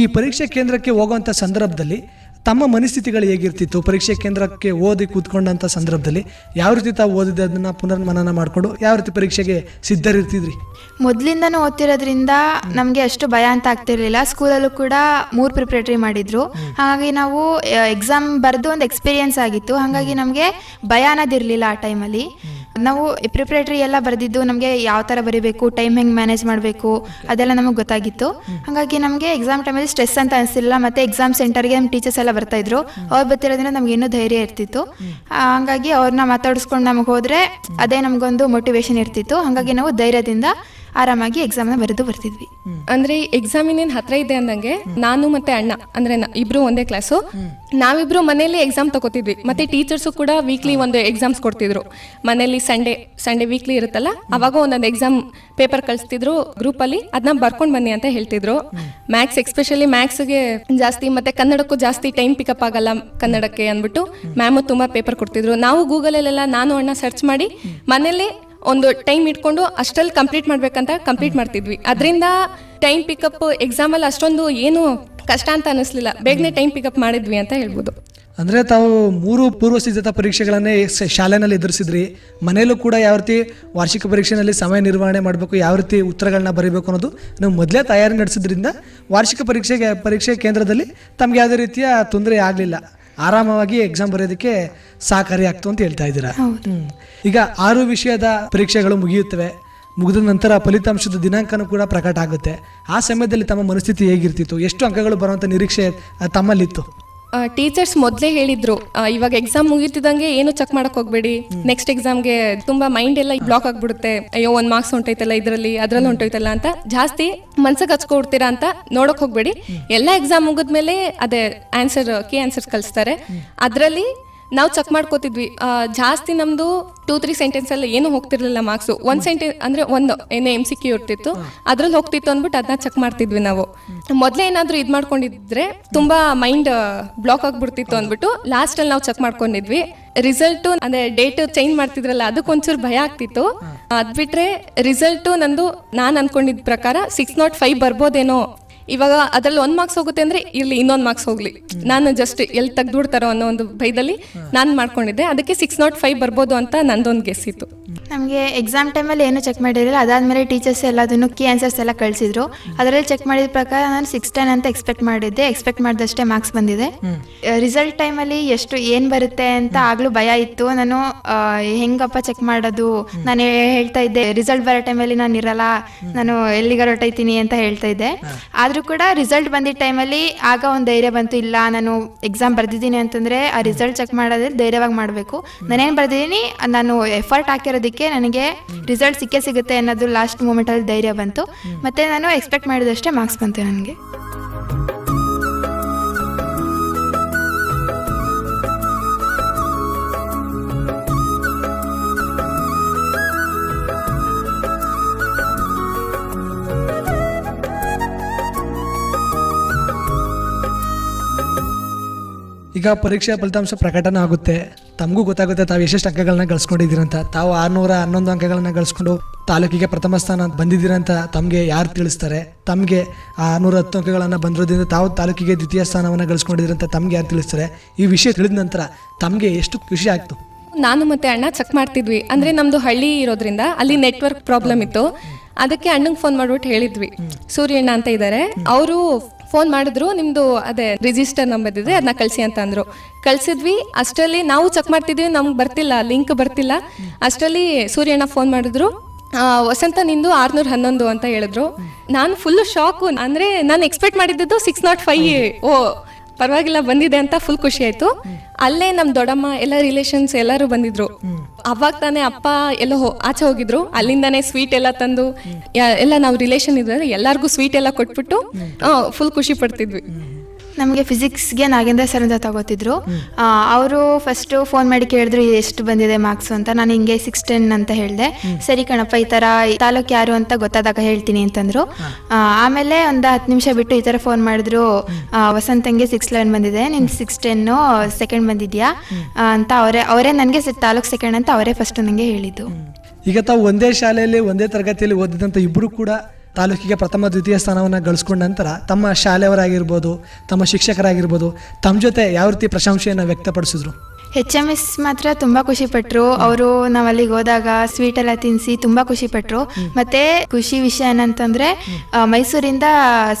ಈ ಪರೀಕ್ಷೆ ಕೇಂದ್ರಕ್ಕೆ ಹೋಗುವಂಥ ಸಂದರ್ಭದಲ್ಲಿ ತಮ್ಮ ಮನಸ್ಥಿತಿಗಳು ಹೇಗಿರ್ತಿತ್ತು? ಪರೀಕ್ಷೆ ಕೇಂದ್ರಕ್ಕೆ ಓದಿ ಕೂತ್ಕೊಂಡಂಥ ಸಂದರ್ಭದಲ್ಲಿ ಯಾವ ರೀತಿ ತಾವು ಓದಿದ್ದದನ್ನು ಪುನರ್ಮನನ ಮಾಡಿಕೊಂಡು ಯಾವ ರೀತಿ ಪರೀಕ್ಷೆಗೆ ಸಿದ್ಧರಿರ್ತಿದ್ರಿ? ಮೊದಲಿಂದನೂ ಓದ್ತಿರೋದ್ರಿಂದ ನಮಗೆ ಅಷ್ಟು ಭಯ ಅಂತ ಆಗ್ತಿರ್ಲಿಲ್ಲ. ಸ್ಕೂಲಲ್ಲೂ ಕೂಡ ಮೂರು ಪ್ರಿಪ್ರೇಟರಿ ಮಾಡಿದ್ರು. ಹಾಗಾಗಿ ನಾವು ಎಕ್ಸಾಮ್ ಬರೆದು ಒಂದು ಎಕ್ಸ್ಪೀರಿಯನ್ಸ್ ಆಗಿತ್ತು. ಹಾಗಾಗಿ ನಮಗೆ ಭಯ ಅನ್ನೋದಿರಲಿಲ್ಲ ಆ ಟೈಮಲ್ಲಿ ನಾವು ಪ್ರಿಪ್ರೇಟರಿ ಎಲ್ಲ ಬರೆದಿದ್ದು ನಮಗೆ ಯಾವ ಥರ ಬರೀಬೇಕು ಟೈಮ್ ಹೆಂಗೆ ಮ್ಯಾನೇಜ್ ಮಾಡಬೇಕು ಅದೆಲ್ಲ ನಮಗೆ ಗೊತ್ತಾಗಿತ್ತು. ಹಾಗಾಗಿ ನಮಗೆ ಎಕ್ಸಾಮ್ ಟೈಮಲ್ಲಿ ಸ್ಟ್ರೆಸ್ ಅಂತ ಅನಿಸಿಲ್ಲ ಮತ್ತು ಎಕ್ಸಾಮ್ ಸೆಂಟರ್ಗೆ ನಮ್ಮ ಟೀಚರ್ಸ್ ಎಲ್ಲ ಬರ್ತಾಯಿದ್ರು ಅವ್ರು ಬರ್ತಿರೋದ್ರಿಂದ ನಮ್ಗೆ ಇನ್ನೂ ಧೈರ್ಯ ಇರ್ತಿತ್ತು. ಹಾಗಾಗಿ ಅವ್ರನ್ನ ಮಾತಾಡಿಸ್ಕೊಂಡು ನಮಗೆ ಹೋದರೆ ಅದೇ ನಮಗೊಂದು ಮೋಟಿವೇಶನ್ ಇರ್ತಿತ್ತು. ಹಾಗಾಗಿ ನಾವು ಧೈರ್ಯದಿಂದ ಆರಾಮಾಗಿ ನ ಬರೆದು ಬರ್ತಿದ್ವಿ. ಅಂದ್ರೆ ಎಕ್ಸಾಮ್ ಇನ್ನೇನು ಹತ್ರ ಇದೆ ಅಂದಂಗೆ ನಾನು ಮತ್ತೆ ಅಣ್ಣ, ಅಂದ್ರೆ ಇಬ್ರು ಒಂದೇ ಕ್ಲಾಸು ನಾವಿಬ್ರು ಮನೇಲಿ ಎಕ್ಸಾಮ್ ತಗೋತಿದ್ವಿ. ಮತ್ತೆ ಟೀಚರ್ಸು ಕೂಡ ವೀಕ್ಲಿ ಒಂದು ಎಕ್ಸಾಮ್ಸ್ ಕೊಡ್ತಿದ್ರು. ಮನೇಲಿ ಸಂಡೇ ಸಂಡೇ ವೀಕ್ಲಿ ಇರುತ್ತಲ್ಲ, ಅವಾಗ ಒಂದೊಂದು ಎಕ್ಸಾಮ್ ಪೇಪರ್ ಕಳಿಸ್ತಿದ್ರು ಗ್ರೂಪಲ್ಲಿ ಅದನ್ನ ಬರ್ಕೊಂಡು ಬನ್ನಿ ಅಂತ ಹೇಳ್ತಿದ್ರು. ಮ್ಯಾಥ್ಸ್ ಎಕ್ಸ್ಪೆಷಲಿ ಮ್ಯಾಥ್ಸ್ಗೆ ಜಾಸ್ತಿ, ಮತ್ತೆ ಕನ್ನಡಕ್ಕೂ ಜಾಸ್ತಿ ಟೈಮ್ ಪಿಕಪ್ ಆಗಲ್ಲ ಕನ್ನಡಕ್ಕೆ ಅಂದ್ಬಿಟ್ಟು. ಮ್ಯಾಮು ತುಂಬಾ ಪೇಪರ್ ಕೊಡ್ತಿದ್ರು. ನಾವು ಗೂಗಲಲ್ಲೆಲ್ಲ ನಾನು ಅಣ್ಣ ಸರ್ಚ್ ಮಾಡಿ ಮನೇಲಿ ಒಂದು ಟೈಮ್ ಇಟ್ಕೊಂಡು ಅಷ್ಟಲ್ಲಿ ಕಂಪ್ಲೀಟ್ ಮಾಡ್ಬೇಕಂತ ಕಂಪ್ಲೀಟ್ ಮಾಡ್ತಿದ್ವಿ. ಅದರಿಂದ ಟೈಮ್ ಪಿಕಪ್ ಎಕ್ಸಾಮಲ್ಲಿ ಅಷ್ಟೊಂದು ಏನು ಕಷ್ಟ ಅಂತ ಅನಿಸ್ಲಿಲ್ಲ. ಬೇಗನೆ ಟೈಮ್ ಪಿಕಪ್ ಮಾಡಿದ್ವಿ ಅಂತ ಹೇಳ್ಬೋದು. ಅಂದರೆ ತಾವು ಮೂರು ಪೂರ್ವ ಸಿದ್ಧತಾ ಪರೀಕ್ಷೆಗಳನ್ನೇ ಶಾಲೆನಲ್ಲಿ ಎದುರಿಸಿದ್ರಿ. ಮನೆಯಲ್ಲೂ ಕೂಡ ಯಾವ ರೀತಿ ವಾರ್ಷಿಕ ಪರೀಕ್ಷೆಯಲ್ಲಿ ಸಮಯ ನಿರ್ವಹಣೆ ಮಾಡಬೇಕು ಯಾವ ರೀತಿ ಉತ್ತರಗಳನ್ನ ಬರೀಬೇಕು ಅನ್ನೋದು ನೀವು ಮೊದಲೇ ತಯಾರಿ ನಡೆಸಿದ್ರಿಂದ ವಾರ್ಷಿಕ ಪರೀಕ್ಷೆಗೆ ಪರೀಕ್ಷೆ ಕೇಂದ್ರದಲ್ಲಿ ತಮಗೆ ಯಾವುದೇ ರೀತಿಯ ತೊಂದರೆ ಆಗಲಿಲ್ಲ. ಆರಾಮವಾಗಿ ಎಕ್ಸಾಮ್ ಬರೆಯೋದಕ್ಕೆ ಸಹಕಾರಿ ಆಗ್ತು ಅಂತ ಹೇಳ್ತಾ ಇದ್ದೀರಾ. ಈಗ ಆರು ವಿಷಯದ ಪರೀಕ್ಷೆಗಳು ಮುಗಿಯುತ್ತವೆ. ಮುಗಿದ ನಂತರ ಫಲಿತಾಂಶದ ದಿನಾಂಕನೂ ಕೂಡ ಪ್ರಕಟ ಆಗುತ್ತೆ. ಆ ಸಮಯದಲ್ಲಿ ತಮ್ಮ ಮನಸ್ಥಿತಿ ಹೇಗಿರ್ತಿತ್ತು? ಎಷ್ಟು ಅಂಕಗಳು ಬರುವಂಥ ನಿರೀಕ್ಷೆ ತಮ್ಮಲ್ಲಿತ್ತು? ಟೀಚರ್ಸ್ ಮೊದಲೇ ಹೇಳಿದ್ರು ಇವಾಗ ಎಕ್ಸಾಮ್ ಮುಗಿತಿದಂಗೆ ಏನು ಚೆಕ್ ಮಾಡಕ್ ಹೋಗ್ಬೇಡಿ. ನೆಕ್ಸ್ಟ್ ಎಕ್ಸಾಮ್ಗೆ ತುಂಬಾ ಮೈಂಡ್ ಎಲ್ಲ ಬ್ಲಾಕ್ ಆಗ್ಬಿಡುತ್ತೆ. ಅಯ್ಯೋ ಒಂದ್ ಮಾರ್ಕ್ಸ್ ಹೊಂಟೈತಲ್ಲ ಇದರಲ್ಲಿ ಅದ್ರಲ್ಲಿ ಹೊಂಟೋಯ್ತಲ್ಲ ಅಂತ ಜಾಸ್ತಿ ಮನ್ಸಕ್ ಹಚ್ಕೊಡ್ತೀರಾ ಅಂತ ನೋಡಕ್ ಹೋಗ್ಬೇಡಿ. ಎಲ್ಲ ಎಕ್ಸಾಮ್ ಮುಗಿದ್ಮೇಲೆ ಅದೇ ಆನ್ಸರ್ ಕೀ ಆನ್ಸರ್ಸ್ ಕಲಿಸ್ತಾರೆ ಅದರಲ್ಲಿ ನಾವು ಚೆಕ್ ಮಾಡ್ಕೋತಿದ್ವಿ. ಜಾಸ್ತಿ ನಮ್ದು ಟೂ ತ್ರೀ ಸೆಂಟೆನ್ಸ್ ಅಲ್ಲಿ ಏನು ಹೋಗ್ತಿರ್ಲಿಲ್ಲ ಮಾರ್ಕ್ಸು ಒಂದು ಸೆಂಟೆನ್ಸ್ ಅಂದ್ರೆ ಒಂದು ಏನೇ ಎಂ ಸಿ ಕ್ಯೂ ಇರ್ತಿತ್ತು. ಅದ್ರಲ್ಲಿ ಹೋಗ್ತಿತ್ತು ಅಂದ್ಬಿಟ್ಟು ಅದನ್ನ ಚೆಕ್ ಮಾಡ್ತಿದ್ವಿ ನಾವು. ಮೊದಲೇ ಏನಾದರೂ ಇದು ಮಾಡ್ಕೊಂಡಿದ್ರೆ ತುಂಬಾ ಮೈಂಡ್ ಬ್ಲಾಕ್ ಆಗ್ಬಿಡ್ತಿತ್ತು ಅಂದ್ಬಿಟ್ಟು ಲಾಸ್ಟಲ್ಲಿ ನಾವು ಚೆಕ್ ಮಾಡ್ಕೊಂಡಿದ್ವಿ. ರಿಸಲ್ಟು ಅಂದ್ರೆ ಡೇಟ್ ಚೇಂಜ್ ಮಾಡ್ತಿದ್ರಲ್ಲ ಅದಕ್ಕೊಂಚೂರು ಭಯ ಆಗ್ತಿತ್ತು. ಅದ್ಬಿಟ್ರೆ ರಿಸಲ್ಟು ನಂದು ನಾನು ಅನ್ಕೊಂಡಿದ್ ಪ್ರಕಾರ ಸಿಕ್ಸ್ ನಾಟ್ ಫೈವ್ ಬರ್ಬೋದೇನೋ ಇವಾಗ ಅದ್ರಲ್ಲಿ ಒಂದ್ ಮಾರ್ಕ್ಸ್ ಹೋಗುತ್ತೆ ಅಂದ್ರೆ ಇಲ್ಲಿ ಇನ್ನೊಂದ್ ಮಾರ್ಕ್ಸ್ ಹೋಗ್ಲಿ. ನಾನು ಜಸ್ಟ್ ಎಲ್ಲಿ ತೆಗ್ದುಡ್ತಾರೋ ಅನ್ನೋ ಒಂದು ಭಯದಲ್ಲಿ ನಾನು ಮಾಡ್ಕೊಂಡಿದ್ದೆ. ಅದಕ್ಕೆ ಸಿಕ್ಸ್ ನಾಟ್ ಫೈವ್ ಬರ್ಬೋದು ಅಂತ ನಂದೊಂದು ಗೆಸ್ ಇತ್ತು. ನಮಗೆ ಎಕ್ಸಾಮ್ ಟೈಮಲ್ಲಿ ಏನು ಚೆಕ್ ಮಾಡಿರಲಿಲ್ಲ. ಅದಾದಮೇಲೆ ಟೀಚರ್ಸ್ ಎಲ್ಲದನ್ನು ಕೀ ಆನ್ಸರ್ಸ್ ಎಲ್ಲ ಕಳಿಸಿದ್ರು. ಅದರಲ್ಲಿ ಚೆಕ್ ಮಾಡಿದ ಪ್ರಕಾರ ನಾನು ಸಿಕ್ಸ್ ಟೆನ್ ಅಂತ ಎಕ್ಸ್ಪೆಕ್ಟ್ ಮಾಡಿದ್ದೆ. ಎಕ್ಸ್ಪೆಕ್ಟ್ ಮಾಡಿದಷ್ಟೇ ಮಾರ್ಕ್ಸ್ ಬಂದಿದೆ. ರಿಸಲ್ಟ್ ಟೈಮಲ್ಲಿ ಎಷ್ಟು ಏನು ಬರುತ್ತೆ ಅಂತ ಆಗಲೂ ಭಯ ಇತ್ತು. ನಾನು ಹೆಂಗಪ್ಪ ಚೆಕ್ ಮಾಡೋದು? ನಾನು ಹೇಳ್ತಾ ಇದ್ದೆ. ರಿಸಲ್ಟ್ ಬರೋ ಟೈಮಲ್ಲಿ ನಾನು ಇರಲ್ಲ. ನಾನು ಎಲ್ಲಿಗಾರ ಹೊರಟೈತೀನಿ ಅಂತ ಹೇಳ್ತಾ ಇದ್ದೆ. ಆದರೂ ಕೂಡ ರಿಸಲ್ಟ್ ಬಂದಿದ್ದ ಟೈಮಲ್ಲಿ ಆಗ ಒಂದು ಧೈರ್ಯ ಬಂತು, ಇಲ್ಲ ನಾನು ಎಕ್ಸಾಮ್ ಬರೆದಿದ್ದೀನಿ ಅಂತಂದರೆ ಆ ರಿಸಲ್ಟ್ ಚೆಕ್ ಮಾಡೋದ್ರೆ ಧೈರ್ಯವಾಗಿ ಮಾಡಬೇಕು. ನಾನೇನು ಬರೆದಿದ್ದೀನಿ, ನಾನು ಎಫರ್ಟ್ ಹಾಕಿರೋದಕ್ಕೆ ನನಗೆ ರಿಸಲ್ಟ್ ಸಿಕ್ಕೇ ಸಿಗುತ್ತೆ ಅನ್ನೋದು ಲಾಸ್ಟ್ ಮೂಮೆಂಟಲ್ಲಿ ಧೈರ್ಯ ಬಂತು. ಮತ್ತು ನಾನು ಎಕ್ಸ್ಪೆಕ್ಟ್ ಮಾಡಿದಷ್ಟೇ ಮಾರ್ಕ್ಸ್ ಬಂತು ನನಗೆ. ಈಗ ಪರೀಕ್ಷೆ ಫಲಿತಾಂಶ ಪ್ರಕಟನ ಆಗುತ್ತೆ. ತಮಗೂ ಗೊತ್ತಾಗುತ್ತೆ ತಾವು ಎಷ್ಟೆಷ್ಟು ಅಂಕಗಳನ್ನ ಗಳಿಸ್ಕೊಂಡಿದ್ದೀರಂತ. ತಾವು ಆರುನೂರ ಹನ್ನೊಂದು ಅಂಕಗಳನ್ನ ಗಳಿಸ್ಕೊಂಡು ತಾಲೂಕಿಗೆ ಪ್ರಥಮ ಸ್ಥಾನ ಬಂದಿದ್ದೀರಂತ ತಮಗೆ ಯಾರು ತಿಳಿಸ್ತಾರೆ? ತಮಗೆ ಆರುನೂರ ಹತ್ತು ಅಂಕಗಳನ್ನು ಬಂದಿರೋದ್ರಿಂದ ತಾವು ತಾಲೂಕಿಗೆ ದ್ವಿತೀಯ ಸ್ಥಾನವನ್ನು ಗಳಿಸ್ಕೊಂಡಿದ್ದೀರಂತ ತಮಗೆ ಯಾರು ತಿಳಿಸ್ತಾರೆ? ಈ ವಿಷಯ ತಿಳಿದ ನಂತರ ತಮಗೆ ಎಷ್ಟು ಖುಷಿ ಆಯಿತು ನಾನು ಮತ್ತೆ ಅಣ್ಣ ಚೆಕ್ ಮಾಡ್ತಿದ್ವಿ. ಅಂದ್ರೆ ನಮ್ಮದು ಹಳ್ಳಿ ಇರೋದ್ರಿಂದ ಅಲ್ಲಿ ನೆಟ್ವರ್ಕ್ ಪ್ರಾಬ್ಲಮ್ ಇತ್ತು. ಅದಕ್ಕೆ ಅಣ್ಣಂಗೆ ಫೋನ್ ಮಾಡ್ಬಿಟ್ಟು ಹೇಳಿದ್ವಿ. ಸೂರ್ಯಣ್ಣ ಅಂತ ಇದ್ದಾರೆ ಅವರು ಫೋನ್ ಮಾಡಿದ್ರು, ನಿಮ್ದು ಅದೇ ರಿಜಿಸ್ಟರ್ ನಂಬರ್ ಇದೆ ಅದನ್ನ ಕಳಿಸಿ ಅಂತ ಅಂದ್ರು. ಕಳ್ಸಿದ್ವಿ, ಅಷ್ಟರಲ್ಲಿ ನಾವು ಚೆಕ್ ಮಾಡ್ತಿದ್ವಿ, ನಮ್ಗೆ ಬರ್ತಿಲ್ಲ ಲಿಂಕ್ ಬರ್ತಿಲ್ಲ. ಅಷ್ಟರಲ್ಲಿ ಸೂರ್ಯಣ್ಣ ಫೋನ್ ಮಾಡಿದ್ರು ವಸಂತ ನಿಂದು ಆರ್ನೂರ ಹನ್ನೊಂದು ಅಂತ ಹೇಳಿದ್ರು. ನಾನು ಫುಲ್ ಶಾಕು ಅಂದ್ರೆ ನಾನು ಎಕ್ಸ್ಪೆಕ್ಟ್ ಮಾಡಿದ್ದು ಸಿಕ್ಸ್ ನಾಟ್ ಫೈವ್ ಓ. ಪರವಾಗಿಲ್ಲ ಬಂದಿದೆ ಅಂತ ಫುಲ್ ಖುಷಿ ಆಯ್ತು. ಅಲ್ಲೇ ನಮ್ ದೊಡ್ಡಮ್ಮ ಎಲ್ಲ ರಿಲೇಷನ್ಸ್ ಎಲ್ಲರೂ ಬಂದಿದ್ರು. ಅವಾಗ ತಾನೇ ಅಪ್ಪ ಎಲ್ಲ ಆಚೆ ಹೋಗಿದ್ರು. ಅಲ್ಲಿಂದಾನೇ ಸ್ವೀಟ್ ಎಲ್ಲ ತಂದು ಎಲ್ಲ ನಾವು ರಿಲೇಷನ್ ಇದ್ರೆ ಎಲ್ಲಾರ್ಗೂ ಸ್ವೀಟ್ ಎಲ್ಲ ಕೊಟ್ಬಿಟ್ಟು ಫುಲ್ ಖುಷಿ ಪಡ್ತಿದ್ವಿ. ನಮಗೆ ಫಿಸಿಕ್ಸ್ಗೆ ನಾಗೇಂದ್ರ ಸರ್ ಅಂತ ತಗೋತಿದ್ರು. ಅವರು ಫಸ್ಟು ಫೋನ್ ಮಾಡಿ ಕೇಳಿದ್ರು ಎಷ್ಟು ಬಂದಿದೆ ಮಾರ್ಕ್ಸ್ ಅಂತ? ನಾನು ಹಿಂಗೆ ಸಿಕ್ಸ್ ಟೆನ್ ಅಂತ ಹೇಳಿದೆ. ಸರಿ ಕಣಪ್ಪ ಈ ಥರ ತಾಲೂಕು ಯಾರು ಅಂತ ಗೊತ್ತಾದಾಗ ಹೇಳ್ತೀನಿ ಅಂತಂದ್ರು. ಆಮೇಲೆ ಒಂದು ಹತ್ತು ನಿಮಿಷ ಬಿಟ್ಟು ಈ ಥರ ಫೋನ್ ಮಾಡಿದ್ರು. ವಸಂತಂಗೆ ಸಿಕ್ಸ್ ಲೆವೆನ್ ಬಂದಿದೆ. ನಿನ್ ಸಿಕ್ಸ್ ಟೆನ್ನು ಸೆಕೆಂಡ್ ಬಂದಿದ್ಯಾ? ಅಂತ ಅವರೇ ಅವರೇ ನನಗೆ ತಾಲೂಕ್ ಸೆಕೆಂಡ್ ಅಂತ ಅವರೇ ಫಸ್ಟ್ ನನಗೆ ಹೇಳಿದ್ದು. ಈಗ ತಾವು ಒಂದೇ ಶಾಲೆಯಲ್ಲಿ ಒಂದೇ ತರಗತಿಯಲ್ಲಿ ಓದಿದಂಥ ಇಬ್ಬರು ಕೂಡ ತಾಲೂಕಿಗೆ ಪ್ರಥಮ ದ್ವಿತೀಯ ಸ್ಥಾನವನ್ನು ಗಳಿಸ್ಕೊಂಡ ನಂತರ ತಮ್ಮ ಶಾಲೆಯವರಾಗಿರ್ಬೋದು, ತಮ್ಮ ಶಿಕ್ಷಕರಾಗಿರ್ಬೋದು, ತಮ್ಮ ಜೊತೆ ಯಾವ ರೀತಿ ಪ್ರಶಂಸೆಯನ್ನು ವ್ಯಕ್ತಪಡಿಸಿದ್ರು? ಹೆಚ್ ಎಂ ಎಸ್ ಮಾತ್ರ ತುಂಬ ಖುಷಿ ಪಟ್ರು. ಅವರು ನಾವು ಅಲ್ಲಿಗೆ ಹೋದಾಗ ಸ್ವೀಟ್ ಎಲ್ಲ ತಿನ್ನಿಸಿ ತುಂಬ ಖುಷಿ ಪಟ್ರು. ಮತ್ತೆ ಖುಷಿ ವಿಷಯ ಏನಂತಂದ್ರೆ ಮೈಸೂರಿಂದ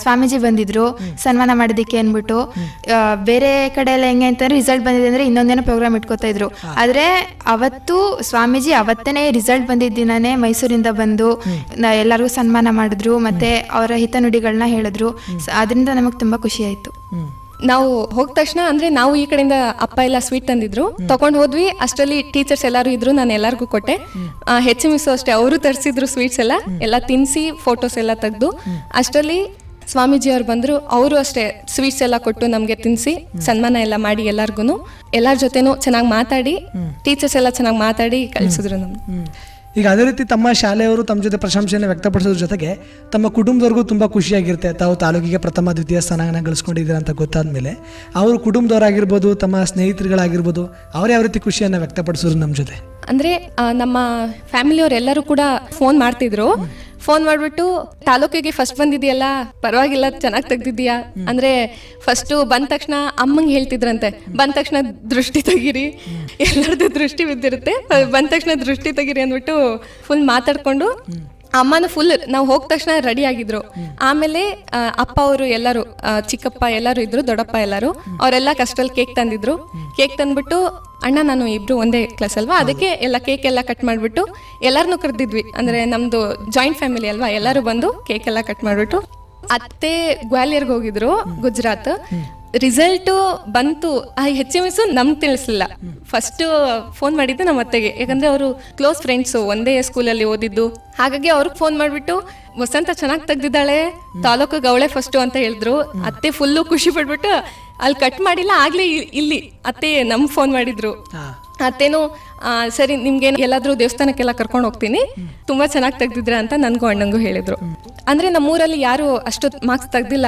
ಸ್ವಾಮೀಜಿ ಬಂದಿದ್ರು. ಸನ್ಮಾನ ಮಾಡೋದಕ್ಕೆ ಅಂದ್ಬಿಟ್ಟು ಬೇರೆ ಕಡೆ ಎಲ್ಲ ಹೆಂಗೆ ಅಂತಂದ್ರೆ ರಿಸಲ್ಟ್ ಬಂದಿದೆ ಅಂದ್ರೆ ಇನ್ನೊಂದೇನೋ ಪ್ರೋಗ್ರಾಮ್ ಇಟ್ಕೋತಾ ಇದ್ರು. ಆದ್ರೆ ಅವತ್ತು ಸ್ವಾಮೀಜಿ ಅವತ್ತನೇ ರಿಸಲ್ಟ್ ಬಂದಿದ್ದ ದಿನನೇ ಮೈಸೂರಿಂದ ಬಂದು ಎಲ್ಲರಿಗೂ ಸನ್ಮಾನ ಮಾಡಿದ್ರು. ಮತ್ತೆ ಅವರ ಹಿತನುಡಿಗಳನ್ನ ಹೇಳಿದ್ರು. ಅದರಿಂದ ನಮಗೆ ತುಂಬಾ ಖುಷಿ ಆಯ್ತು. ನಾವು ಹೋದ ತಕ್ಷಣ ಅಂದ್ರೆ ನಾವು ಈ ಕಡೆಯಿಂದ ಅಪ್ಪ ಎಲ್ಲ ಸ್ವೀಟ್ ತಂದಿದ್ರು. ತಗೊಂಡ್ ಹೋದ್ವಿ. ಅಷ್ಟರಲ್ಲಿ ಟೀಚರ್ಸ್ ಎಲ್ಲರೂ ಇದ್ರು ನಾನು ಎಲ್ಲರಿಗೂ ಕೊಟ್ಟೆ. ಹೆಚ್ಚು ಮಿಸ್ ಅಷ್ಟೇ. ಅವರು ತರಿಸಿದ್ರು ಸ್ವೀಟ್ಸ್ ಎಲ್ಲ. ಎಲ್ಲ ತಿನ್ಸಿ ಫೋಟೋಸ್ ಎಲ್ಲ ತೆಗ್ದು. ಅಷ್ಟರಲ್ಲಿ ಸ್ವಾಮೀಜಿ ಅವ್ರು ಬಂದ್ರು. ಅವರು ಅಷ್ಟೇ ಸ್ವೀಟ್ಸ್ ಎಲ್ಲ ಕೊಟ್ಟು ನಮಗೆ ತಿನ್ಸಿ ಸನ್ಮಾನ ಎಲ್ಲ ಮಾಡಿ ಎಲ್ಲಾರ್ಗು ಎಲ್ಲರ ಜೊತೆನೂ ಚೆನ್ನಾಗಿ ಮಾತಾಡಿ ಟೀಚರ್ಸ್ ಎಲ್ಲ ಚೆನ್ನಾಗಿ ಮಾತಾಡಿ ಕಳ್ಸಿದ್ರು ನಮ್ಗೆ. ಈಗ ಅದೇ ರೀತಿ ತಮ್ಮ ಶಾಲೆಯವರು ತಮ್ಮ ಜೊತೆ ಪ್ರಶಂಸೆಯನ್ನು ವ್ಯಕ್ತಪಡಿಸೋದ್ರ ಜೊತೆಗೆ ತಮ್ಮ ಕುಟುಂಬದವ್ರಿಗೂ ತುಂಬ ಖುಷಿಯಾಗಿರುತ್ತೆ. ತಾವು ತಾಲೂಕಿಗೆ ಪ್ರಥಮ, ದ್ವಿತೀಯ ಸ್ಥಾನ ಗಳಿಸ್ಕೊಂಡಿದ್ದೀರಾ ಅಂತ ಗೊತ್ತಾದ ಮೇಲೆ ಅವರು ಕುಟುಂಬದವರಾಗಿರ್ಬೋದು, ತಮ್ಮ ಸ್ನೇಹಿತರುಗಳಾಗಿರ್ಬೋದು, ಅವ್ರು ಯಾವ ರೀತಿ ಖುಷಿಯನ್ನು ವ್ಯಕ್ತಪಡಿಸೋರು ನಮ್ಮ ಜೊತೆ? ಅಂದ್ರೆ ನಮ್ಮ ಫ್ಯಾಮಿಲಿಯವರೆಲ್ಲರೂ ಕೂಡ ಫೋನ್ ಮಾಡ್ತಿದ್ರು. ಫೋನ್ ಮಾಡ್ಬಿಟ್ಟು, ತಾಲೂಕಿಗೆ ಫಸ್ಟ್ ಬಂದಿದೆಯಲ್ಲ, ಪರವಾಗಿಲ್ಲ, ಚೆನ್ನಾಗಿ ತೆಗ್ದಿದ್ಯಾ ಅಂದ್ರೆ ಫಸ್ಟ್ ಬಂದ ತಕ್ಷಣ ಅಮ್ಮಂಗೆ ಹೇಳ್ತಿದ್ರಂತೆ. ಬಂದ ತಕ್ಷಣ ದೃಷ್ಟಿ ತೆಗೀರಿ. ಎಲ್ಲರದ್ದು ದೃಷ್ಟಿ ಬಿದ್ದಿರುತ್ತೆ. ಬಂದ ತಕ್ಷಣ ದೃಷ್ಟಿ ತೆಗೀರಿ ಅಂದ್ಬಿಟ್ಟು ಫುಲ್ ಮಾತಾಡ್ಕೊಂಡು ಅಮ್ಮನ ಫುಲ್ ನಾವು ಹೋದ ತಕ್ಷಣ ರೆಡಿ ಆಗಿದ್ರು. ಆಮೇಲೆ ಅಪ್ಪ ಅವರು ಎಲ್ಲರೂ ಚಿಕ್ಕಪ್ಪ ಎಲ್ಲರೂ ಇದ್ರು, ದೊಡ್ಡಪ್ಪ ಎಲ್ಲರೂ, ಅವರೆಲ್ಲ ಕಷ್ಟಲ್ಲಿ ಕೇಕ್ ತಂದಿದ್ರು. ಕೇಕ್ ತಂದ್ಬಿಟ್ಟು, ಅಣ್ಣ, ನಾನು ಇಬ್ರು ಒಂದೇ ಕ್ಲಾಸ್ ಅಲ್ವಾ? ಅದಕ್ಕೆ ಎಲ್ಲ ಕೇಕ್ ಎಲ್ಲ ಕಟ್ ಮಾಡಿಬಿಟ್ಟು ಎಲ್ಲರನ್ನೂ ಕರೆದಿದ್ವಿ. ಅಂದ್ರೆ ನಮ್ದು ಜಾಯಿಂಟ್ ಫ್ಯಾಮಿಲಿ ಅಲ್ವಾ? ಎಲ್ಲರೂ ಬಂದು ಕೇಕ್ ಎಲ್ಲ ಕಟ್ ಮಾಡಿಬಿಟ್ಟು, ಅತ್ತೆ ಗ್ವಾಲಿಯರ್ಗೆ ಹೋಗಿದ್ರು ಗುಜರಾತ್. ರಿಸಲ್ಟ್ ಬಂತು. ಆ ಹೆಚ್ ಎಂ ಎಸ್ ನಮ್ಗೆ ತಿಳಿಸ್ಲಿಲ್ಲ. ಫಸ್ಟ್ ಫೋನ್ ಮಾಡಿದ್ದು ನಮ್ಮ ಅತ್ತೆಗೆ. ಯಾಕಂದ್ರೆ ಅವರು ಕ್ಲೋಸ್ ಫ್ರೆಂಡ್ಸು ಒಂದೇ ಸ್ಕೂಲಲ್ಲಿ ಓದಿದ್ದು. ಹಾಗಾಗಿ ಅವ್ರಿಗೆ ಫೋನ್ ಮಾಡಿಬಿಟ್ಟು, ವಸಂತ ಚೆನ್ನಾಗಿ ತೆಗ್ದಿದ್ದಾಳೆ ತಾಲೂಕು ಗೌಳೆ ಫಸ್ಟು ಅಂತ ಹೇಳಿದ್ರು. ಅತ್ತೆ ಫುಲ್ಲು ಖುಷಿ ಪಡ್ಬಿಟ್ಟು ಅಲ್ಲಿ ಕಟ್ ಮಾಡಿಲ್ಲ ಆಗ್ಲೇ ಇಲ್ಲಿ ಅತ್ತೆ ನಮ್ ಫೋನ್ ಮಾಡಿದ್ರು. ಅತ್ತೇನು ಸರಿ ನಿಮ್ಗೆ ಎಲ್ಲಾದ್ರೂ ದೇವಸ್ಥಾನಕ್ಕೆಲ್ಲ ಕರ್ಕೊಂಡು ಹೋಗ್ತೀನಿ. ತುಂಬಾ ಚೆನ್ನಾಗಿ ತೆಗ್ದಿದ್ರ ಅಂತ ನನ್ಗೂ ಅಣ್ಣಂಗೂ ಹೇಳಿದ್ರು. ಅಂದ್ರೆ ನಮ್ಮೂರಲ್ಲಿ ಯಾರು ಅಷ್ಟು ಮಾರ್ಕ್ಸ್ ತೆಗ್ದಿಲ್ಲ.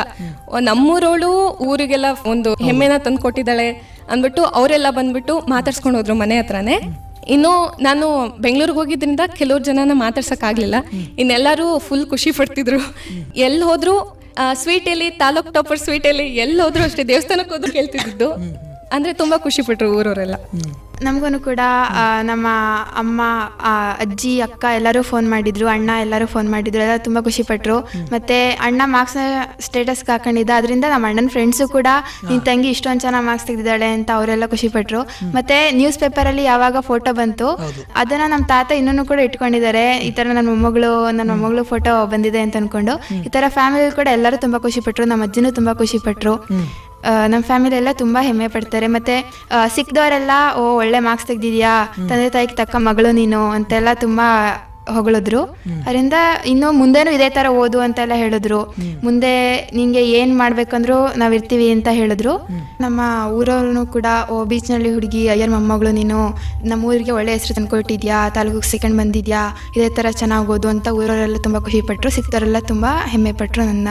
ನಮ್ಮೂರವಳು ನಮ್ಮೂರೋಳು ಊರಿಗೆಲ್ಲ ಒಂದು ಹೆಮ್ಮೆನ ತಂದು ಕೊಟ್ಟಿದ್ದಾಳೆ ಅಂದ್ಬಿಟ್ಟು ಅವರೆಲ್ಲ ಬಂದ್ಬಿಟ್ಟು ಮಾತಾಡ್ಸ್ಕೊಂಡು ಹೋದ್ರು ಮನೆ ಹತ್ರನೇ. ಇನ್ನು ನಾನು ಬೆಂಗಳೂರಿಗೆ ಹೋಗಿದ್ರಿಂದ ಕೆಲವ್ರು ಜನನ ಮಾತಾಡ್ಸಕ್ ಆಗ್ಲಿಲ್ಲ. ಇನ್ನೆಲ್ಲರೂ ಫುಲ್ ಖುಷಿ ಪಡ್ತಿದ್ರು. ಎಲ್ಲಿ ಹೋದ್ರು ಸ್ವೀಟ್ ಅಲ್ಲಿ ತಾಲೂಕ್ ಟಾಪರ್ ಸ್ವೀಟ್ ಅಲ್ಲಿ ಎಲ್ಲಿ ಹೋದ್ರು ಅಷ್ಟೇ. ದೇವಸ್ಥಾನಕ್ಕೆ ಹೋದ್ರು ಕೇಳ್ತಿದ್ದು ಅಂದ್ರೆ ತುಂಬಾ ಖುಷಿ ಪಟ್ರು ಊರವರೆಲ್ಲ. ನಮಗೂ ಕೂಡ ಆ, ನಮ್ಮ ಅಮ್ಮ ಆ, ಅಜ್ಜಿ ಅಕ್ಕ ಎಲ್ಲರೂ ಫೋನ್ ಮಾಡಿದ್ರು ಅಣ್ಣ ಎಲ್ಲರೂ ಫೋನ್ ಮಾಡಿದ್ರು ಎಲ್ಲ ತುಂಬ ಖುಷಿಪಟ್ಟರು ಮತ್ತೆ ಅಣ್ಣ ಮಾರ್ಕ್ಸ್ನ ಸ್ಟೇಟಸ್ಗೆ ಹಾಕೊಂಡಿದ್ದ ಅದರಿಂದ ನಮ್ಮ ಅಣ್ಣನ ಫ್ರೆಂಡ್ಸು ಕೂಡ ನಿನ್ನ ತಂಗಿ ಇಷ್ಟೊಂದು ಚೆನ್ನಾಗಿ ಮಾರ್ಕ್ಸ್ ತೆಗೆದಿದ್ದಾಳೆ ಅಂತ ಅವರೆಲ್ಲ ಖುಷಿಪಟ್ಟರು ಮತ್ತೆ ನ್ಯೂಸ್ ಪೇಪರಲ್ಲಿ ಯಾವಾಗ ಫೋಟೋ ಬಂತು ಅದನ್ನು ನಮ್ಮ ತಾತ ಇನ್ನೂ ಕೂಡ ಇಟ್ಕೊಂಡಿದ್ದಾರೆ. ಈ ಥರ ನನ್ನ ಮೊಮ್ಮಗಳು ನನ್ನ ಮೊಮ್ಮಗಳು ಫೋಟೋ ಬಂದಿದೆ ಅಂತ ಅಂದ್ಕೊಂಡು ಈ ಥರ ಫ್ಯಾಮಿಲಿ ಕೂಡ ಎಲ್ಲರೂ ತುಂಬ ಖುಷಿಪಟ್ಟರು ನಮ್ಮ ಅಜ್ಜಿನೂ ತುಂಬ ಖುಷಿಪಟ್ಟರು ನಮ್ಮ ಫ್ಯಾಮಿಲಿ ಎಲ್ಲ ತುಂಬ ಹೆಮ್ಮೆ ಪಡ್ತಾರೆ. ಮತ್ತೆ ಸಿಕ್ಕದವರೆಲ್ಲ ಓ ಒಳ್ಳೆ ಮಾರ್ಕ್ಸ್ ತೆಗ್ದಿದ್ಯಾ? ತಂದೆ ತಾಯಿಗೆ ತಕ್ಕ ಮಗಳು ನೀನು ಅಂತೆಲ್ಲ ತುಂಬ ಹೊಗಳಿದ್ರು. ಅದರಿಂದ ಇನ್ನು ಮುಂದೆನೂ ಇದೇ ಥರ ಓದು ಅಂತೆಲ್ಲ ಹೇಳಿದ್ರು. ಮುಂದೆ ನಿಂಗೆ ಏನು ಮಾಡ್ಬೇಕಂದ್ರು ನಾವು ಇರ್ತೀವಿ ಅಂತ ಹೇಳಿದ್ರು. ನಮ್ಮ ಊರವ್ರು ಕೂಡ ಓ ಬೀಚ್ನಲ್ಲಿ ಹುಡುಗಿ ಅಯ್ಯರ್ ಮೊಮ್ಮಗಳು ನೀನು ನಮ್ಮ ಊರಿಗೆ ಒಳ್ಳೆ ಹೆಸರು ತಂದ್ಕೊಟ್ಟಿದ್ಯಾ ತಾಲೂಕಿಗೆ ಸೆಕೆಂಡ್ ಬಂದಿದ್ಯಾ ಇದೇ ಥರ ಚೆನ್ನಾಗಿ ಓದು ಅಂತ ಊರವರೆಲ್ಲ ತುಂಬ ಖುಷಿಪಟ್ಟರು ಸಿಕ್ತವರೆಲ್ಲ ತುಂಬ ಹೆಮ್ಮೆ ಪಟ್ಟರು ನನ್ನ.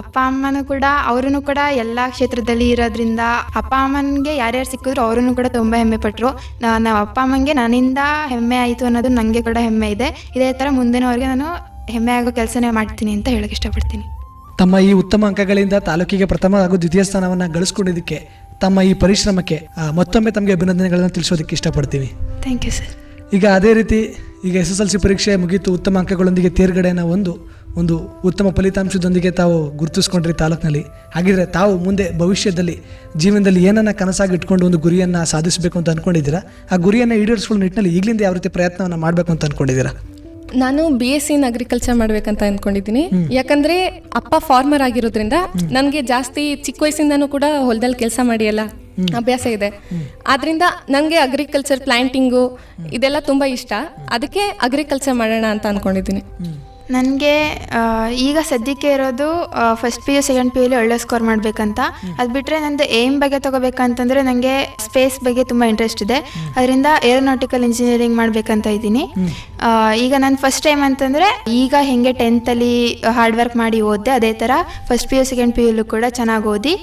ಅಪ್ಪ ಅಮ್ಮನೂ ಕೂಡ ಅವರೂ ಕೂಡ ಎಲ್ಲ ಕ್ಷೇತ್ರದಲ್ಲಿ ಇರೋದ್ರಿಂದ ಅಪ್ಪ ಅಮ್ಮನಿಗೆ ಯಾರ್ಯಾರು ಸಿಕ್ಕಿದ್ರು ಅವರೂ ಕೂಡ ತುಂಬ ಹೆಮ್ಮೆ ಪಟ್ಟರು ನಾವು ಅಪ್ಪ ಅಮ್ಮಂಗೆ ನನ್ನಿಂದ ಹೆಮ್ಮೆ ಆಯಿತು ಅನ್ನೋದು ನನಗೆ ಕೂಡ ಹೆಮ್ಮೆ ಇದೆ. ಇದೇ ಥರ ಮುಂದಿನವ್ರಿಗೆ ನಾನು ಹೆಮ್ಮೆ ಆಗೋ ಕೆಲಸನೇ ಮಾಡ್ತೀನಿ ಅಂತ ಹೇಳಕ್ಕೆ ಇಷ್ಟಪಡ್ತೀನಿ. ತಮ್ಮ ಈ ಉತ್ತಮ ಅಂಕಗಳಿಂದ ತಾಲೂಕಿಗೆ ಪ್ರಥಮ ಹಾಗೂ ದ್ವಿತೀಯ ಸ್ಥಾನವನ್ನು ಗಳಿಸ್ಕೊಂಡಿದ್ದಕ್ಕೆ ತಮ್ಮ ಈ ಪರಿಶ್ರಮಕ್ಕೆ ಮತ್ತೊಮ್ಮೆ ತಮಗೆ ಅಭಿನಂದನೆಗಳನ್ನು ತಿಳಿಸೋದಕ್ಕೆ ಇಷ್ಟಪಡ್ತೀನಿ. ಥ್ಯಾಂಕ್ ಯು ಸರ್ ಈಗ ಅದೇ ರೀತಿ ಈಗ ಎಸ್ ಎಸ್ ಎಲ್ ಸಿ ಪರೀಕ್ಷೆ ಮುಗೀತು ಉತ್ತಮ ಅಂಕಗಳೊಂದಿಗೆ ತೇರ್ಗಡೆಯನ್ನು ಒಂದು ಒಂದು ಉತ್ತಮ ಫಲಿತಾಂಶದೊಂದಿಗೆ ತಾವು ಗುರುತಿಸ್ಕೊಂಡ್ರಿ ತಾಲೂಕಿನಲ್ಲಿ. ಹಾಗಿದ್ರೆ ತಾವು ಮುಂದೆ ಭವಿಷ್ಯದಲ್ಲಿ ಜೀವನದಲ್ಲಿ ಏನನ್ನ ಕನಸಾಗಿ ಇಟ್ಕೊಂಡು ಒಂದು ಗುರಿಯನ್ನು ಸಾಧಿಸಬೇಕು ಅಂತ ಅನ್ಕೊಂಡಿದ್ದೀರಾ? ಆ ಗುರಿಯನ್ನು ಈಡೇರಿಸ್ಕೊಳ್ಳೋ ನಿಟ್ಟಿನಲ್ಲಿ ಈಗಲಿಂದ ಯಾವ ರೀತಿ ಪ್ರಯತ್ನವನ್ನು ಮಾಡಬೇಕು ಅಂತ ಅನ್ಕೊಂಡಿದ್ದೀರಾ? ನಾನು ಬಿ ಎಸ್ ಇನ್ ಅಗ್ರಿಕಲ್ಚರ್ ಮಾಡ್ಬೇಕಂತ ಅನ್ಕೊಂಡಿದ್ದೀನಿ. ಯಾಕಂದ್ರೆ ಅಪ್ಪ ಫಾರ್ಮರ್ ಆಗಿರೋದ್ರಿಂದ ನನಗೆ ಜಾಸ್ತಿ ಚಿಕ್ಕ ವಯಸ್ಸಿಂದನೂ ಕೂಡ ಹೊಲದಲ್ಲಿ ಕೆಲಸ ಮಾಡಿ ಎಲ್ಲ ಅಭ್ಯಾಸ ಇದೆ. ಆದ್ರಿಂದ ನನಗೆ ಅಗ್ರಿಕಲ್ಚರ್ ಪ್ಲಾಂಟಿಂಗು ಇದೆಲ್ಲ ತುಂಬಾ ಇಷ್ಟ. ಅದಕ್ಕೆ ಅಗ್ರಿಕಲ್ಚರ್ ಮಾಡೋಣ ಅಂತ ಅನ್ಕೊಂಡಿದ್ದೀನಿ. ನನಗೆ ಈಗ ಸದ್ಯಕ್ಕೆ ಇರೋದು first P U second P ಯುಲಿ ಒಳ್ಳೆ ಸ್ಕೋರ್ ಮಾಡಬೇಕಂತ. ಅದು ಬಿಟ್ಟರೆ ನಂದು ಏಮ್ ಬಗ್ಗೆ ತೊಗೋಬೇಕಂತಂದರೆ ನನಗೆ ಸ್ಪೇಸ್ ಬಗ್ಗೆ ತುಂಬ ಇಂಟ್ರೆಸ್ಟ್ ಇದೆ. ಅದರಿಂದ ಏರೋನಾಟಿಕಲ್ ಇಂಜಿನಿಯರಿಂಗ್ ಮಾಡಬೇಕಂತ ಇದ್ದೀನಿ. ಈಗ ನಾನು ಫಸ್ಟ್ ಟೈಮ್ ಅಂತಂದರೆ ಈಗ ಹೆಂಗೆ ಟೆಂತಲ್ಲಿ ಹಾರ್ಡ್ ವರ್ಕ್ ಮಾಡಿ ಓದಿದೆ ಅದೇ ಥರ first P U second P Yulu ಕೂಡ ಚೆನ್ನಾಗಿ ಓದಿ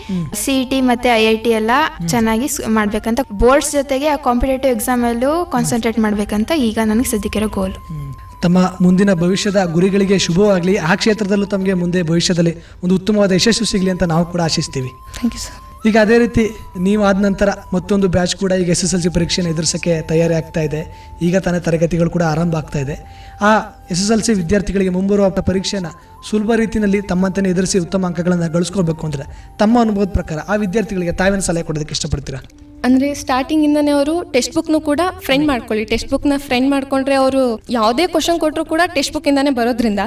ಸಿ ಇ ಟಿ ಮತ್ತು ಐ ಐ ಟಿ ಎಲ್ಲ ಚೆನ್ನಾಗಿ ಮಾಡ್ಬೇಕಂತ. ಬೋರ್ಡ್ಸ್ ಜೊತೆಗೆ ಆ ಕಾಂಪಿಟೇಟಿವ್ ಎಕ್ಸಾಮಲ್ಲೂ ಕಾನ್ಸಂಟ್ರೇಟ್ ಮಾಡಬೇಕಂತ ಈಗ ನನಗೆ ಸದ್ಯಕ್ಕಿರೋ ಗೋಲ್ ತಮ್ಮ ಮುಂದಿನ ಭವಿಷ್ಯದ ಗುರಿಗಳಿಗೆ ಶುಭವಾಗಲಿ. ಆ ಕ್ಷೇತ್ರದಲ್ಲೂ ತಮಗೆ ಮುಂದೆ ಭವಿಷ್ಯದಲ್ಲಿ ಒಂದು ಉತ್ತಮವಾದ ಯಶಸ್ಸು ಸಿಗಲಿ ಅಂತ ನಾವು ಕೂಡ ಆಶಿಸ್ತೀವಿ. ಥ್ಯಾಂಕ್ ಯು ಸರ್ ಈಗ ಅದೇ ರೀತಿ ನೀವು ಆದ ನಂತರ ಮತ್ತೊಂದು ಬ್ಯಾಚ್ ಕೂಡ ಈಗ ಎಸ್ ಎಸ್ ಎಲ್ ಸಿ ಪರೀಕ್ಷೆನ ಎದುರಿಸೋಕ್ಕೆ ತಯಾರಿ ಆಗ್ತಾ ಇದೆ. ಈಗ ತಾನೇ ತರಗತಿಗಳು ಕೂಡ ಆರಂಭ ಆಗ್ತಾ ಇದೆ. ಆ ಎಸ್ ಎಸ್ ಎಲ್ ಸಿ ವಿದ್ಯಾರ್ಥಿಗಳಿಗೆ ಮುಂಬರುವ ಪರೀಕ್ಷೆಯನ್ನು ಸುಲಭ ರೀತಿಯಲ್ಲಿ ತಮ್ಮಂತನೇ ಎದುರಿಸಿ ಉತ್ತಮ ಅಂಕಗಳನ್ನು ಗಳಿಸ್ಕೊಳ್ಬೇಕು ಅಂದರೆ ತಮ್ಮ ಅನುಭವದ ಪ್ರಕಾರ ಆ ವಿದ್ಯಾರ್ಥಿಗಳಿಗೆ ತಾವೇನು ಸಲಹೆ ಕೊಡೋದಕ್ಕೆ ಇಷ್ಟಪಡ್ತೀರಾ? ಅಂದ್ರೆ ಸ್ಟಾರ್ಟಿಂಗ್ ಇಂದಾನೆ ಅವರು ಟೆಕ್ಸ್ಟ್ ಬುಕ್ನು ಕೂಡ ಫ್ರೆಂಡ್ ಮಾಡ್ಕೊಳ್ಳಿ. ಟೆಕ್ಸ್ಟ್ ಬುಕ್ನ ಫ್ರೆಂಡ್ ಮಾಡ್ಕೊಂಡ್ರೆ ಅವರು ಯಾವುದೇ ಕ್ವಶನ್ ಕೊಟ್ಟರು ಕೂಡ ಟೆಕ್ಸ್ಟ್ ಬುಕ್ ಇಂದಾನೆ ಬರೋದ್ರಿಂದ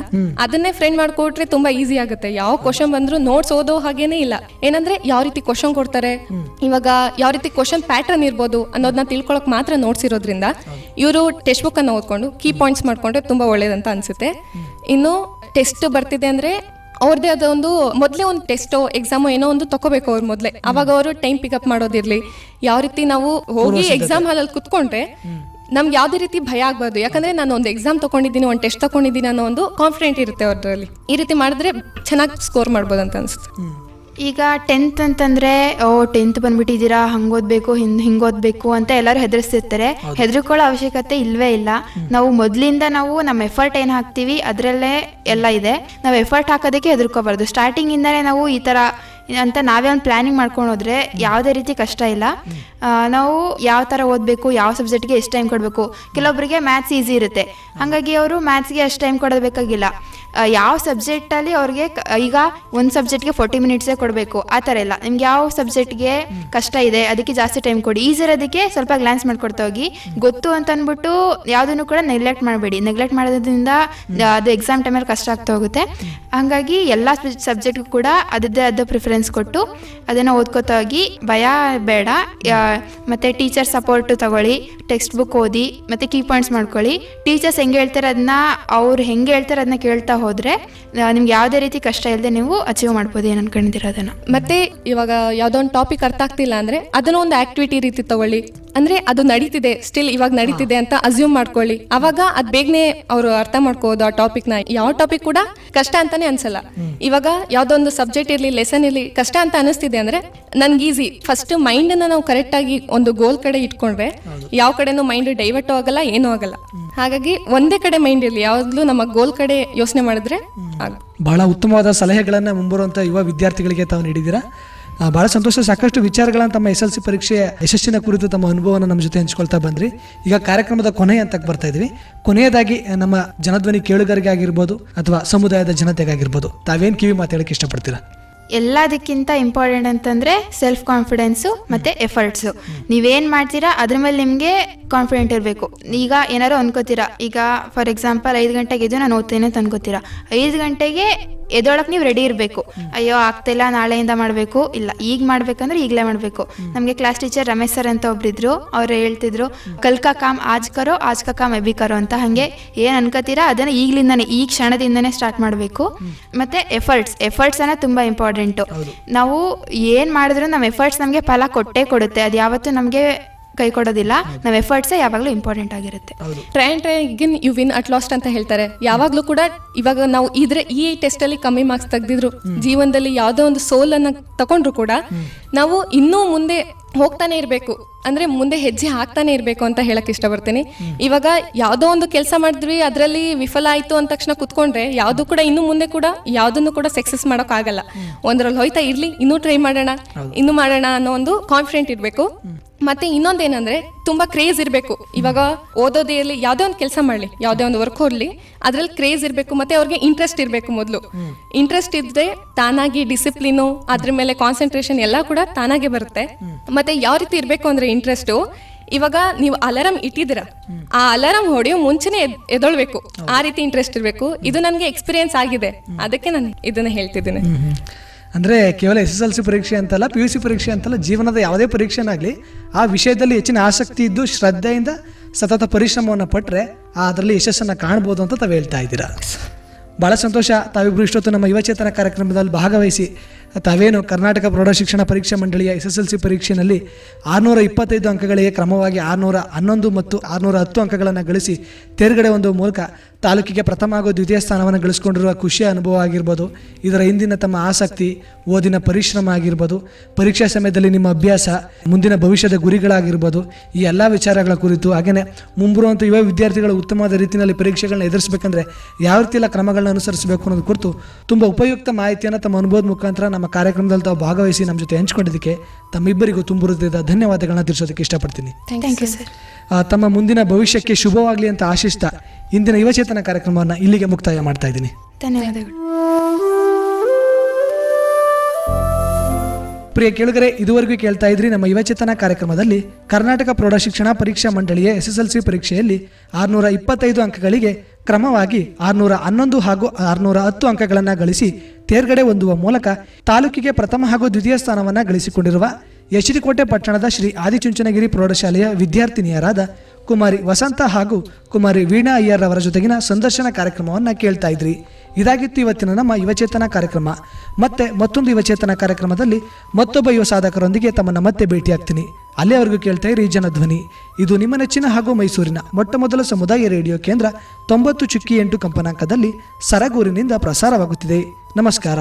ಅದನ್ನೇ ಫ್ರೆಂಡ್ ಮಾಡ್ಕೊಟ್ರೆ ತುಂಬಾ ಈಸಿ ಆಗುತ್ತೆ. ಯಾವ ಕ್ವಶನ್ ಬಂದ್ರು ನೋಟ್ಸ್ ಓದೋ ಹಾಗೇನೇ ಇಲ್ಲ. ಏನಂದ್ರೆ ಯಾವ ರೀತಿ ಕ್ವಶನ್ ಕೊಡ್ತಾರೆ ಇವಾಗ ಯಾವ ರೀತಿ ಕ್ವಶನ್ ಪ್ಯಾಟರ್ನ್ ಇರ್ಬೋದು ಅನ್ನೋದನ್ನ ತಿಳ್ಕೊಳಕ್ ಮಾತ್ರ ನೋಟ್ಸ್ ಇರೋದ್ರಿಂದ ಇವರು ಟೆಕ್ಸ್ಟ್ ಬುಕ್ ಅನ್ನ ಓದ್ಕೊಂಡು ಕೀ ಪಾಯಿಂಟ್ಸ್ ಮಾಡ್ಕೊಂಡ್ರೆ ತುಂಬಾ ಒಳ್ಳೇದಂತ ಅನ್ಸುತ್ತೆ. ಇನ್ನು ಟೆಸ್ಟ್ ಬರ್ತಿದೆ ಅಂದ್ರೆ ಅವ್ರದ್ದೇ ಆದ ಒಂದು ಮೊದಲೇ ಒಂದು ಟೆಸ್ಟೋ ಎಕ್ಸಾಮೋ ಏನೋ ಒಂದು ತಗೋಬೇಕು ಅವ್ರು ಮೊದಲೇ. ಅವಾಗ ಅವರು ಟೈಮ್ ಪಿಕಪ್ ಮಾಡೋದಿರ್ಲಿ. ಯಾವ ರೀತಿ ನಾವು ಹೋಗಿ ಎಕ್ಸಾಮ್ ಹಾಲಲ್ಲಿ ಕುತ್ಕೊಂಡ್ರೆ ನಮ್ಗೆ ಯಾವುದೇ ರೀತಿ ಭಯ ಆಗ್ಬಾರ್ದು. ಯಾಕಂದ್ರೆ ನಾನು ಒಂದು ಎಕ್ಸಾಮ್ ತಗೊಂಡಿದ್ದೀನಿ ಒಂದು ಟೆಸ್ಟ್ ತಗೊಂಡಿದ್ದೀನಿ ಅನ್ನೋ ಒಂದು ಕಾನ್ಫಿಡೆಂಟ್ ಇರುತ್ತೆ ಅವ್ರಲ್ಲಿ ಈ ರೀತಿ ಮಾಡಿದ್ರೆ ಚೆನ್ನಾಗಿ ಸ್ಕೋರ್ ಮಾಡ್ಬೋದು ಅಂತ ಅನ್ಸುತ್ತೆ. ಈಗ ಟೆಂತ್ ಅಂತಂದ್ರೆ ಓ ಟೆಂತ್ ಬಂದ್ಬಿಟ್ಟಿದ್ದೀರಾ ಹಂಗೆ ಓದಬೇಕು ಹಿಂಗೆ ಹಿಂಗೆ ಓದಬೇಕು ಅಂತ ಎಲ್ಲರೂ ಹೆದರ್ಸಿರ್ತಾರೆ ಹೆದರ್ಕೊಳ್ಳೋ ಅವಶ್ಯಕತೆ ಇಲ್ವೇ ಇಲ್ಲ. ನಾವು ಮೊದಲಿಂದ ನಾವು ನಮ್ಮ ಎಫರ್ಟ್ ಏನು ಹಾಕ್ತೀವಿ ಅದರಲ್ಲೇ ಎಲ್ಲ ಇದೆ. ನಾವು ಎಫರ್ಟ್ ಹಾಕೋದಕ್ಕೆ ಹೆದರ್ಕೋಬಾರ್ದು. ಸ್ಟಾರ್ಟಿಂಗಿಂದನೇ ನಾವು ಈ ಥರ ಅಂತ ನಾವೇ ಒಂದು ಪ್ಲಾನಿಂಗ್ ಮಾಡ್ಕೊಂಡು ಹೋದ್ರೆ ಯಾವುದೇ ರೀತಿ ಕಷ್ಟ ಇಲ್ಲ. ನಾವು ಯಾವ ಥರ ಓದಬೇಕು, ಯಾವ ಸಬ್ಜೆಕ್ಟ್ಗೆ ಎಷ್ಟು ಟೈಮ್ ಕೊಡಬೇಕು ಕೆಲವೊಬ್ಬರಿಗೆ ಮ್ಯಾಥ್ಸ್ ಈಸಿ ಇರುತ್ತೆ. ಹಾಗಾಗಿ ಅವರು ಮ್ಯಾಥ್ಸ್ಗೆ ಅಷ್ಟು ಟೈಮ್ ಕೊಡಬೇಕಾಗಿಲ್ಲ. ಬೇಕಾಗಿಲ್ಲ ಯಾವ ಸಬ್ಜೆಕ್ಟಲ್ಲಿ ಅವ್ರಿಗೆ ಈಗ ಒಂದು ಸಬ್ಜೆಕ್ಟ್ಗೆ ಫೋರ್ಟಿ ಮಿನಿಟ್ಸೇ ಕೊಡಬೇಕು, ಆ ಥರ ಇಲ್ಲ. ನಿಮ್ಗೆ ಯಾವ ಸಬ್ಜೆಕ್ಟ್ಗೆ ಕಷ್ಟ ಇದೆ, ಅದಕ್ಕೆ ಜಾಸ್ತಿ ಟೈಮ್ ಕೊಡಿ. ಈಸಿ ಇರೋದಕ್ಕೆ ಸ್ವಲ್ಪ ಗ್ಲಾನ್ಸ್ ಮಾಡ್ಕೊಡ್ತಾ ಹೋಗಿ. ಗೊತ್ತು ಅಂತ ಅಂದ್ಬಿಟ್ಟು ಯಾವುದನ್ನು ಕೂಡ ನೆಗ್ಲೆಕ್ಟ್ ಮಾಡಬೇಡಿ. ನೆಗ್ಲೆಕ್ಟ್ ಮಾಡೋದ್ರಿಂದ ಅದು ಎಕ್ಸಾಮ್ ಟೈಮಲ್ಲಿ ಕಷ್ಟ ಆಗ್ತಾ ಹೋಗುತ್ತೆ. ಹಾಗಾಗಿ ಎಲ್ಲ ಸಬ್ಜೆಕ್ಟ್ಗೂ ಕೂಡ ಅದರದ್ದೇ ಆದ ಪ್ರಿಫರೆನ್ಸ್ ಕೊಟ್ಟು ಅದನ್ನು ಓದ್ಕೋತಾ ಹೋಗಿ ಭಯ ಬೇಡ ಮತ್ತು ಮತ್ತೆ ಟೀಚರ್ ಸಪೋರ್ಟ್ ತಗೊಳ್ಳಿ ಟೆಕ್ಸ್ಟ್ ಬುಕ್ ಓದಿ ಮತ್ತೆ ಕೀ ಪಾಯಿಂಟ್ಸ್ ಮಾಡ್ಕೊಳ್ಳಿ. ಟೀಚರ್ಸ್ ಹೆಂಗೆ ಹೇಳ್ತಾರೆ ಅದನ್ನ ಅವ್ರು ಹೆಂಗೆ ಹೇಳ್ತಾರೆ ಅದನ್ನ ಕೇಳ್ತಾ ಹೋದ್ರೆ ನಿಮ್ಗೆ ಯಾವುದೇ ರೀತಿ ಕಷ್ಟ ಇಲ್ಲದೆ ನೀವು ಅಚೀವ್ ಮಾಡ್ಬೋದು ಏನು ಅನ್ಕೊಂಡಿದ್ದೀರ ಮತ್ತೆ ಇವಾಗ ಯಾವುದೋ ಒಂದು ಟಾಪಿಕ್ ಅರ್ಥ ಆಗ್ತಿಲ್ಲ ಅಂದರೆ ಅದನ್ನು ಒಂದು ಆಕ್ಟಿವಿಟಿ ರೀತಿ ತಗೊಳ್ಳಿ. ಅಂದ್ರೆ ಅದು ನಡೀತಿದೆ ಸ್ಟಿಲ್ ಇವಾಗ ನಡೀತಿದೆ ಅಂತ ಅಸ್ಯೂಮ್ ಮಾಡ್ಕೊಳ್ಳಿ. ಅವಾಗ ಅದ್ ಬೇಗನೆ ಅವರು ಅರ್ಥ ಮಾಡ್ಕೋದು ಆ ಟಾಪಿಕ್ನ. ಯಾವ ಟಾಪಿಕ್ ಕೂಡ ಕಷ್ಟ ಅಂತಾನೆ ಅನ್ಸಲ್ಲ. ಇವಾಗ ಯಾವುದೋ ಒಂದು ಸಬ್ಜೆಕ್ಟ್ ಇರ್ಲಿ ಲೆಸನ್ ಇರ್ಲಿ ಕಷ್ಟ ಅಂತ ಅನಿಸ್ತಿದೆ ಅಂದ್ರೆ ನನ್ಗೆ ಈಸಿ ಫಸ್ಟ್ ಮೈಂಡ್ ಅನ್ನ ನಾವು ಕರೆಕ್ಟ್ ಆಗಿ ಒಂದು ಗೋಲ್ ಕಡೆ ಇಟ್ಕೊಂಡ್ರೆ ಯಾವ ಕಡೆನೂ ಮೈಂಡ್ ಡೈವರ್ಟ್ ಆಗಲ್ಲ ಏನೂ ಆಗಲ್ಲ. ಹಾಗಾಗಿ ಒಂದೇ ಕಡೆ ಮೈಂಡ್ ಇರಲಿ. ಯಾವಾಗ್ಲೂ ನಮ್ಮ ಗೋಲ್ ಕಡೆ ಯೋಚನೆ ಮಾಡಿದ್ರೆ ಬಹಳ ಉತ್ತಮವಾದ ಸಲಹೆಗಳನ್ನು ಮುಂಬರುವಂತ ಯುವ ವಿದ್ಯಾರ್ಥಿಗಳಿಗೆ ತಾವು ನೀಡಿದ್ದೀರಾ. ಬಹಳ ಸಂತೋಷ. ಸಾಕಷ್ಟು ವಿಚಾರಗಳನ್ನು ತಮ್ಮ ಎಸ್ ಎಲ್ ಸಿ ಪರೀಕ್ಷೆಯ ಯಶಸ್ಸಿನ ಕುರಿತು ತಮ್ಮ ಅನುಭವವನ್ನು ನಮ್ಮ ಜೊತೆ ಹಂಚ್ಕೊಳ್ತಾ ಬಂದ್ರಿ. ಈಗ ಕಾರ್ಯಕ್ರಮದ ಕೊನೆ ಅಂತ ಬರ್ತಾ ಇದ್ವಿ. ಕೊನೆಯದಾಗಿ ನಮ್ಮ ಜನಧ್ವನಿ ಕೇಳುಗರಿಗೆ ಆಗಿರ್ಬೋದು ಅಥವಾ ಸಮುದಾಯದ ಜನತೆಗಾಗಿರ್ಬೋದು. ತಾವೇನು ಕಿವಿ ಮಾತಾಡಕ್ಕೆ ಇಷ್ಟಪಡ್ತೀರಾ? ಎಲ್ಲದಕ್ಕಿಂತ ಇಂಪಾರ್ಟೆಂಟ್ ಅಂತಂದರೆ ಸೆಲ್ಫ್ ಕಾನ್ಫಿಡೆನ್ಸು ಮತ್ತು ಎಫರ್ಟ್ಸು ನೀವೇನು ಮಾಡ್ತೀರಾ ಅದ್ರ ಮೇಲೆ ನಿಮಗೆ ಕಾನ್ಫಿಡೆಂಟ್ ಇರಬೇಕು. ಈಗ ಏನಾರು ಅನ್ಕೋತೀರಾ ಈಗ ಫಾರ್ ಎಕ್ಸಾಂಪಲ್ ಐದು ಗಂಟೆಗೆ ಇದು ನಾನು ಓದ್ತೇನೆ ಅಂತ ಅನ್ಕೋತೀರಾ. ಐದು ಗಂಟೆಗೆ ಎದೊಳಕ್ಕೆ ನೀವು ರೆಡಿ ಇರಬೇಕು. ಅಯ್ಯೋ ಆಗ್ತಿಲ್ಲ ನಾಳೆಯಿಂದ ಮಾಡಬೇಕು. ಇಲ್ಲ ಈಗ ಮಾಡ್ಬೇಕಂದ್ರೆ ಈಗಲೇ ಮಾಡಬೇಕು. ನಮಗೆ ಕ್ಲಾಸ್ ಟೀಚರ್ ರಮೇಶ್ ಸರ್ ಅಂತ ಒಬ್ರಿದ್ರು ಅವ್ರು ಹೇಳ್ತಿದ್ರು ಕಲ್ಕಾ ಕಾಮ್ ಆಜ್ ಕರೋ ಆಜ್ ಕಾ ಕಾಮ್ ಎಬಿ ಕರೋ ಅಂತ ಹಾಗೆ ಏನು ಅನ್ಕೋತೀರಾ ಅದನ್ನು ಈಗಲಿಂದನೇ ಈ ಕ್ಷಣದಿಂದನೇ ಸ್ಟಾರ್ಟ್ ಮಾಡಬೇಕು. ಮತ್ತು ಎಫರ್ಟ್ಸ್ ಎಫರ್ಟ್ಸ್ ಅನ್ನ ತುಂಬ ಇಂಪಾರ್ಟೆಂಟು ನಾವು ಏನು ಮಾಡಿದ್ರು ನಮ್ಮ ಎಫರ್ಟ್ಸ್ ನಮಗೆ ಫಲ ಕೊಟ್ಟೇ ಕೊಡುತ್ತೆ. ಅದು ಯಾವತ್ತೂ ನಮಗೆ ಕೈ ಕೊಡೋದಿಲ್ಲ ನಮ್ಮ ಎಫರ್ಟ್ಸೇ ಯಾವಾಗಲೂ ಇಂಪಾರ್ಟೆಂಟ್ ಆಗಿರುತ್ತೆ. Try and try again you win at last ಅಂತ ಹೇಳ್ತಾರೆ. ಯಾವಾಗಲೂ ಕೂಡ ಇವಾಗ ನಾವು ಇದ್ರೆ ಈ ಟೆಸ್ಟಲ್ಲಿ ಕಮ್ಮಿ ಮಾರ್ಕ್ಸ್ ತೆಗೆದಿದ್ರು ಜೀವನದಲ್ಲಿ ಯಾವುದೋ ಒಂದು ಸೋಲನ್ನು ತಗೊಂಡ್ರು ಕೂಡ ನಾವು ಇನ್ನೂ ಮುಂದೆ ಹೋಗ್ತಾನೆ ಇರಬೇಕು. ಅಂದ್ರೆ ಮುಂದೆ ಹೆಜ್ಜೆ ಹಾಕ್ತಾನೆ ಇರಬೇಕು ಅಂತ ಹೇಳಕ್ ಇಷ್ಟಪಡ್ತೀನಿ. ಇವಾಗ ಯಾವುದೋ ಒಂದು ಕೆಲಸ ಮಾಡಿದ್ವಿ ಅದರಲ್ಲಿ ವಿಫಲ ಆಯ್ತು ಅಂದ ತಕ್ಷಣ ಕುತ್ಕೊಂಡ್ರೆ ಯಾವುದು ಕೂಡ ಇನ್ನು ಮುಂದೆ ಕೂಡ ಯಾವುದನ್ನು ಕೂಡ ಸಕ್ಸಸ್ ಮಾಡೋಕ್ ಆಗಲ್ಲ. ಒಂದ್ರಲ್ಲಿ ಹೋಯ್ತಾ ಇರ್ಲಿ ಇನ್ನೂ ಟ್ರೈ ಮಾಡೋಣ ಇನ್ನು ಮಾಡೋಣ ಅನ್ನೋ ಒಂದು ಕಾನ್ಫಿಡೆಂಟ್ ಇರಬೇಕು. ಮತ್ತೆ ಇನ್ನೊಂದೇನಂದ್ರೆ ತುಂಬಾ ಕ್ರೇಜ್ ಇರಬೇಕು. ಇವಾಗ ಓದೋದೇ ಇರಲಿ ಯಾವುದೇ ಒಂದು ಕೆಲಸ ಮಾಡಲಿ ಯಾವುದೇ ಒಂದು ವರ್ಕ್ ಹೋಗ್ಲಿ ಅದ್ರಲ್ಲಿ ಕ್ರೇಜ್ ಇರಬೇಕು ಮತ್ತೆ ಅವ್ರಿಗೆ ಇಂಟ್ರೆಸ್ಟ್ ಇರಬೇಕು ಮೊದಲು. ಇಂಟ್ರೆಸ್ಟ್ ಇದ್ರೆ ತಾನಾಗಿ ಡಿಸಿಪ್ಲಿನು ಅದ್ರ ಮೇಲೆ ಕಾನ್ಸಂಟ್ರೇಷನ್ ಎಲ್ಲ ಕೂಡ ತಾನಾಗೆ ಬರುತ್ತೆ. ಮತ್ತೆ ಯಾವ ರೀತಿ ಇರಬೇಕು ಅಂದ್ರೆ ಇಂಟ್ರೆಸ್ಟು ಇವಾಗ ನೀವು ಅಲಾರಂ ಇಟ್ಟಿದ್ದೀರ. ಆ ಅಲಾರಂ ಹೊಡೆಯೋ ಮುಂಚೆನೆ ಎದೊಳ್ಬೇಕು ಆ ರೀತಿ ಇಂಟ್ರೆಸ್ಟ್ ಇರಬೇಕು. ಇದು ನನಗೆ ಎಕ್ಸ್ಪೀರಿಯನ್ಸ್ ಆಗಿದೆ. ಅದಕ್ಕೆ ನಾನು ಇದನ್ನ ಹೇಳ್ತಿದ್ದೀನಿ. ಅಂದರೆ ಕೇವಲ ಎಸ್ ಎಸ್ ಎಲ್ ಸಿ ಪರೀಕ್ಷೆ ಅಂತಲ್ಲ, ಪಿ ಯು ಸಿ ಪರೀಕ್ಷೆ ಅಂತಲ್ಲ, ಜೀವನದ ಯಾವುದೇ ಪರೀಕ್ಷೆನಾಗಲಿ ಆ ವಿಷಯದಲ್ಲಿ ಹೆಚ್ಚಿನ ಆಸಕ್ತಿ ಇದ್ದು ಶ್ರದ್ಧೆಯಿಂದ ಸತತ ಪರಿಶ್ರಮವನ್ನು ಪಟ್ಟರೆ ಅದರಲ್ಲಿ ಯಶಸ್ಸನ್ನು ಕಾಣ್ಬೋದು ಅಂತ ತಾವು ಹೇಳ್ತಾ ಇದ್ದೀರಾ. ಭಾಳ ಸಂತೋಷ. ತಾವಿಬ್ಬರು ಇಷ್ಟೊತ್ತು ನಮ್ಮ ಯುವಚೇತನ ಕಾರ್ಯಕ್ರಮದಲ್ಲಿ ಭಾಗವಹಿಸಿ ತಾವೇನು ಕರ್ನಾಟಕ ಪ್ರೌಢಶಿಕ್ಷಣ ಪರೀಕ್ಷಾ ಮಂಡಳಿಯ ಎಸ್ ಎಸ್ ಎಲ್ ಸಿ ಪರೀಕ್ಷೆಯಲ್ಲಿ ಆರುನೂರ ಇಪ್ಪತ್ತೈದು ಅಂಕಗಳಿಗೆ ಕ್ರಮವಾಗಿ ಆರುನೂರ ಹನ್ನೊಂದು ಮತ್ತು ಆರುನೂರ ಹತ್ತು ಅಂಕಗಳನ್ನು ಗಳಿಸಿ ತೇರ್ಗಡೆ ಒಂದು ಮೂಲಕ ತಾಲೂಕಿಗೆ ಪ್ರಥಮ ಹಾಗೂ ದ್ವಿತೀಯ ಸ್ಥಾನವನ್ನು ಗಳಿಸಿಕೊಂಡಿರುವ ಖುಷಿಯ ಅನುಭವ ಆಗಿರ್ಬೋದು. ಇದರ ಹಿಂದಿನ ತಮ್ಮ ಆಸಕ್ತಿ, ಓದಿನ ಪರಿಶ್ರಮ ಆಗಿರ್ಬೋದು. ಪರೀಕ್ಷಾ ಸಮಯದಲ್ಲಿ ನಿಮ್ಮ ಅಭ್ಯಾಸ, ಮುಂದಿನ ಭವಿಷ್ಯದ ಗುರಿಗಳಾಗಿರ್ಬೋದು. ಈ ಎಲ್ಲ ವಿಚಾರಗಳ ಕುರಿತು ಹಾಗೆಯೇ ಮುಂಬರುವಂಥ ಯುವ ವಿದ್ಯಾರ್ಥಿಗಳು ಉತ್ತಮವಾದ ರೀತಿಯಲ್ಲಿ ಪರೀಕ್ಷೆಗಳನ್ನ ಎದುರಿಸಬೇಕಂದ್ರೆ ಯಾವ ರೀತಿಯಲ್ಲ ಕ್ರಮಗಳನ್ನು ಅನುಸರಿಸಬೇಕು ಅನ್ನೋದು ಕುರಿತು ತುಂಬ ಉಪಯುಕ್ತ ಮಾಹಿತಿಯನ್ನು ತಮ್ಮ ಅನುಭವದ ಮುಖಾಂತರ ನಮ್ಮ ಕಾರ್ಯಕ್ರಮದಲ್ಲಿ ತಾವು ಭಾಗವಹಿಸಿ ನಮ್ಮ ಜೊತೆ ಹಂಚ್ಕೊಂಡಿದ್ದಕ್ಕೆ ತಮ್ಮಿಬ್ಬರಿಗೂ ತುಂಬ ಹೃದಯದ ಧನ್ಯವಾದಗಳನ್ನ ತಿಳಿಸೋದಕ್ಕೆ ಇಷ್ಟಪಡ್ತೀನಿ. ಥ್ಯಾಂಕ್ ಯು ಸರ್ ತಮ್ಮ ಮುಂದಿನ ಭವಿಷ್ಯಕ್ಕೆ ಶುಭವಾಗಲಿ ಅಂತ ಆಶಿಸ್ತಾ ಇಂದಿನ ಯುವಚೇತನ ಕಾರ್ಯಕ್ರಮವನ್ನು ಇಲ್ಲಿಗೆ ಮುಕ್ತಾಯ ಮಾಡ್ತಾ ಇದ್ದೀನಿ. ಧನ್ಯವಾದಗಳು. ಪ್ರಿಯ ಕೇಳುಗರೆ ಇದುವರೆಗೂ ಕೇಳ್ತಾ ಇದ್ರಿ ನಮ್ಮ ಯುವಚೇತನ ಕಾರ್ಯಕ್ರಮದಲ್ಲಿ ಕರ್ನಾಟಕ ಪ್ರೌಢಶಿಕ್ಷಣ ಪರೀಕ್ಷಾ ಮಂಡಳಿಯ ಎಸ್ ಎಸ್ ಎಲ್ ಸಿ ಪರೀಕ್ಷೆಯಲ್ಲಿ ಆರುನೂರ ಇಪ್ಪತ್ತೈದು ಅಂಕಗಳಿಗೆ ಕ್ರಮವಾಗಿ ಆರುನೂರ ಹನ್ನೊಂದು ಹಾಗೂ ಆರುನೂರ ಹತ್ತು ಅಂಕಗಳನ್ನು ಗಳಿಸಿ ತೇರ್ಗಡೆ ಹೊಂದುವ ಮೂಲಕ ತಾಲೂಕಿಗೆ ಪ್ರಥಮ ಹಾಗೂ ದ್ವಿತೀಯ ಸ್ಥಾನವನ್ನು ಗಳಿಸಿಕೊಂಡಿರುವ ಯಶರಿಕೋಟೆ ಪಟ್ಟಣದ ಶ್ರೀ ಆದಿಚುಂಚನಗಿರಿ ಪ್ರೌಢಶಾಲೆಯ ವಿದ್ಯಾರ್ಥಿನಿಯರಾದ ಕುಮಾರಿ ವಸಂತ ಹಾಗೂ ಕುಮಾರಿ ವೀಣಾ ಅಯ್ಯರ್ ಅವರ ಜೊತೆಗಿನ ಸಂದರ್ಶನ ಕಾರ್ಯಕ್ರಮವನ್ನು ಕೇಳ್ತಾ ಇದ್ರಿ. ಇದಾಗಿತ್ತು ಇವತ್ತಿನ ನಮ್ಮ ಯುವಚೇತನ ಕಾರ್ಯಕ್ರಮ. ಮತ್ತೆ ಮತ್ತೊಂದು ಯುವಚೇತನ ಕಾರ್ಯಕ್ರಮದಲ್ಲಿ ಮತ್ತೊಬ್ಬ ಯುವ ಸಾಧಕರೊಂದಿಗೆ ತಮ್ಮನ್ನ ಮತ್ತೆ ಭೇಟಿಯಾಗ್ತೀನಿ. ಅಲ್ಲಿಯವರೆಗೂ ಕೇಳ್ತಾ ಇರಿ ಜನಧ್ವನಿ. ಇದು ನಿಮ್ಮ ನೆಚ್ಚಿನ ಹಾಗೂ ಮೈಸೂರಿನ ಮೊಟ್ಟ ಮೊದಲ ಸಮುದಾಯ ರೇಡಿಯೋ ಕೇಂದ್ರ ತೊಂಬತ್ತು ಚುಕ್ಕಿ ಎಂಟು ಕಂಪನಾಂಕದಲ್ಲಿ ಸರಗೂರಿನಿಂದ ಪ್ರಸಾರವಾಗುತ್ತಿದೆ. ನಮಸ್ಕಾರ.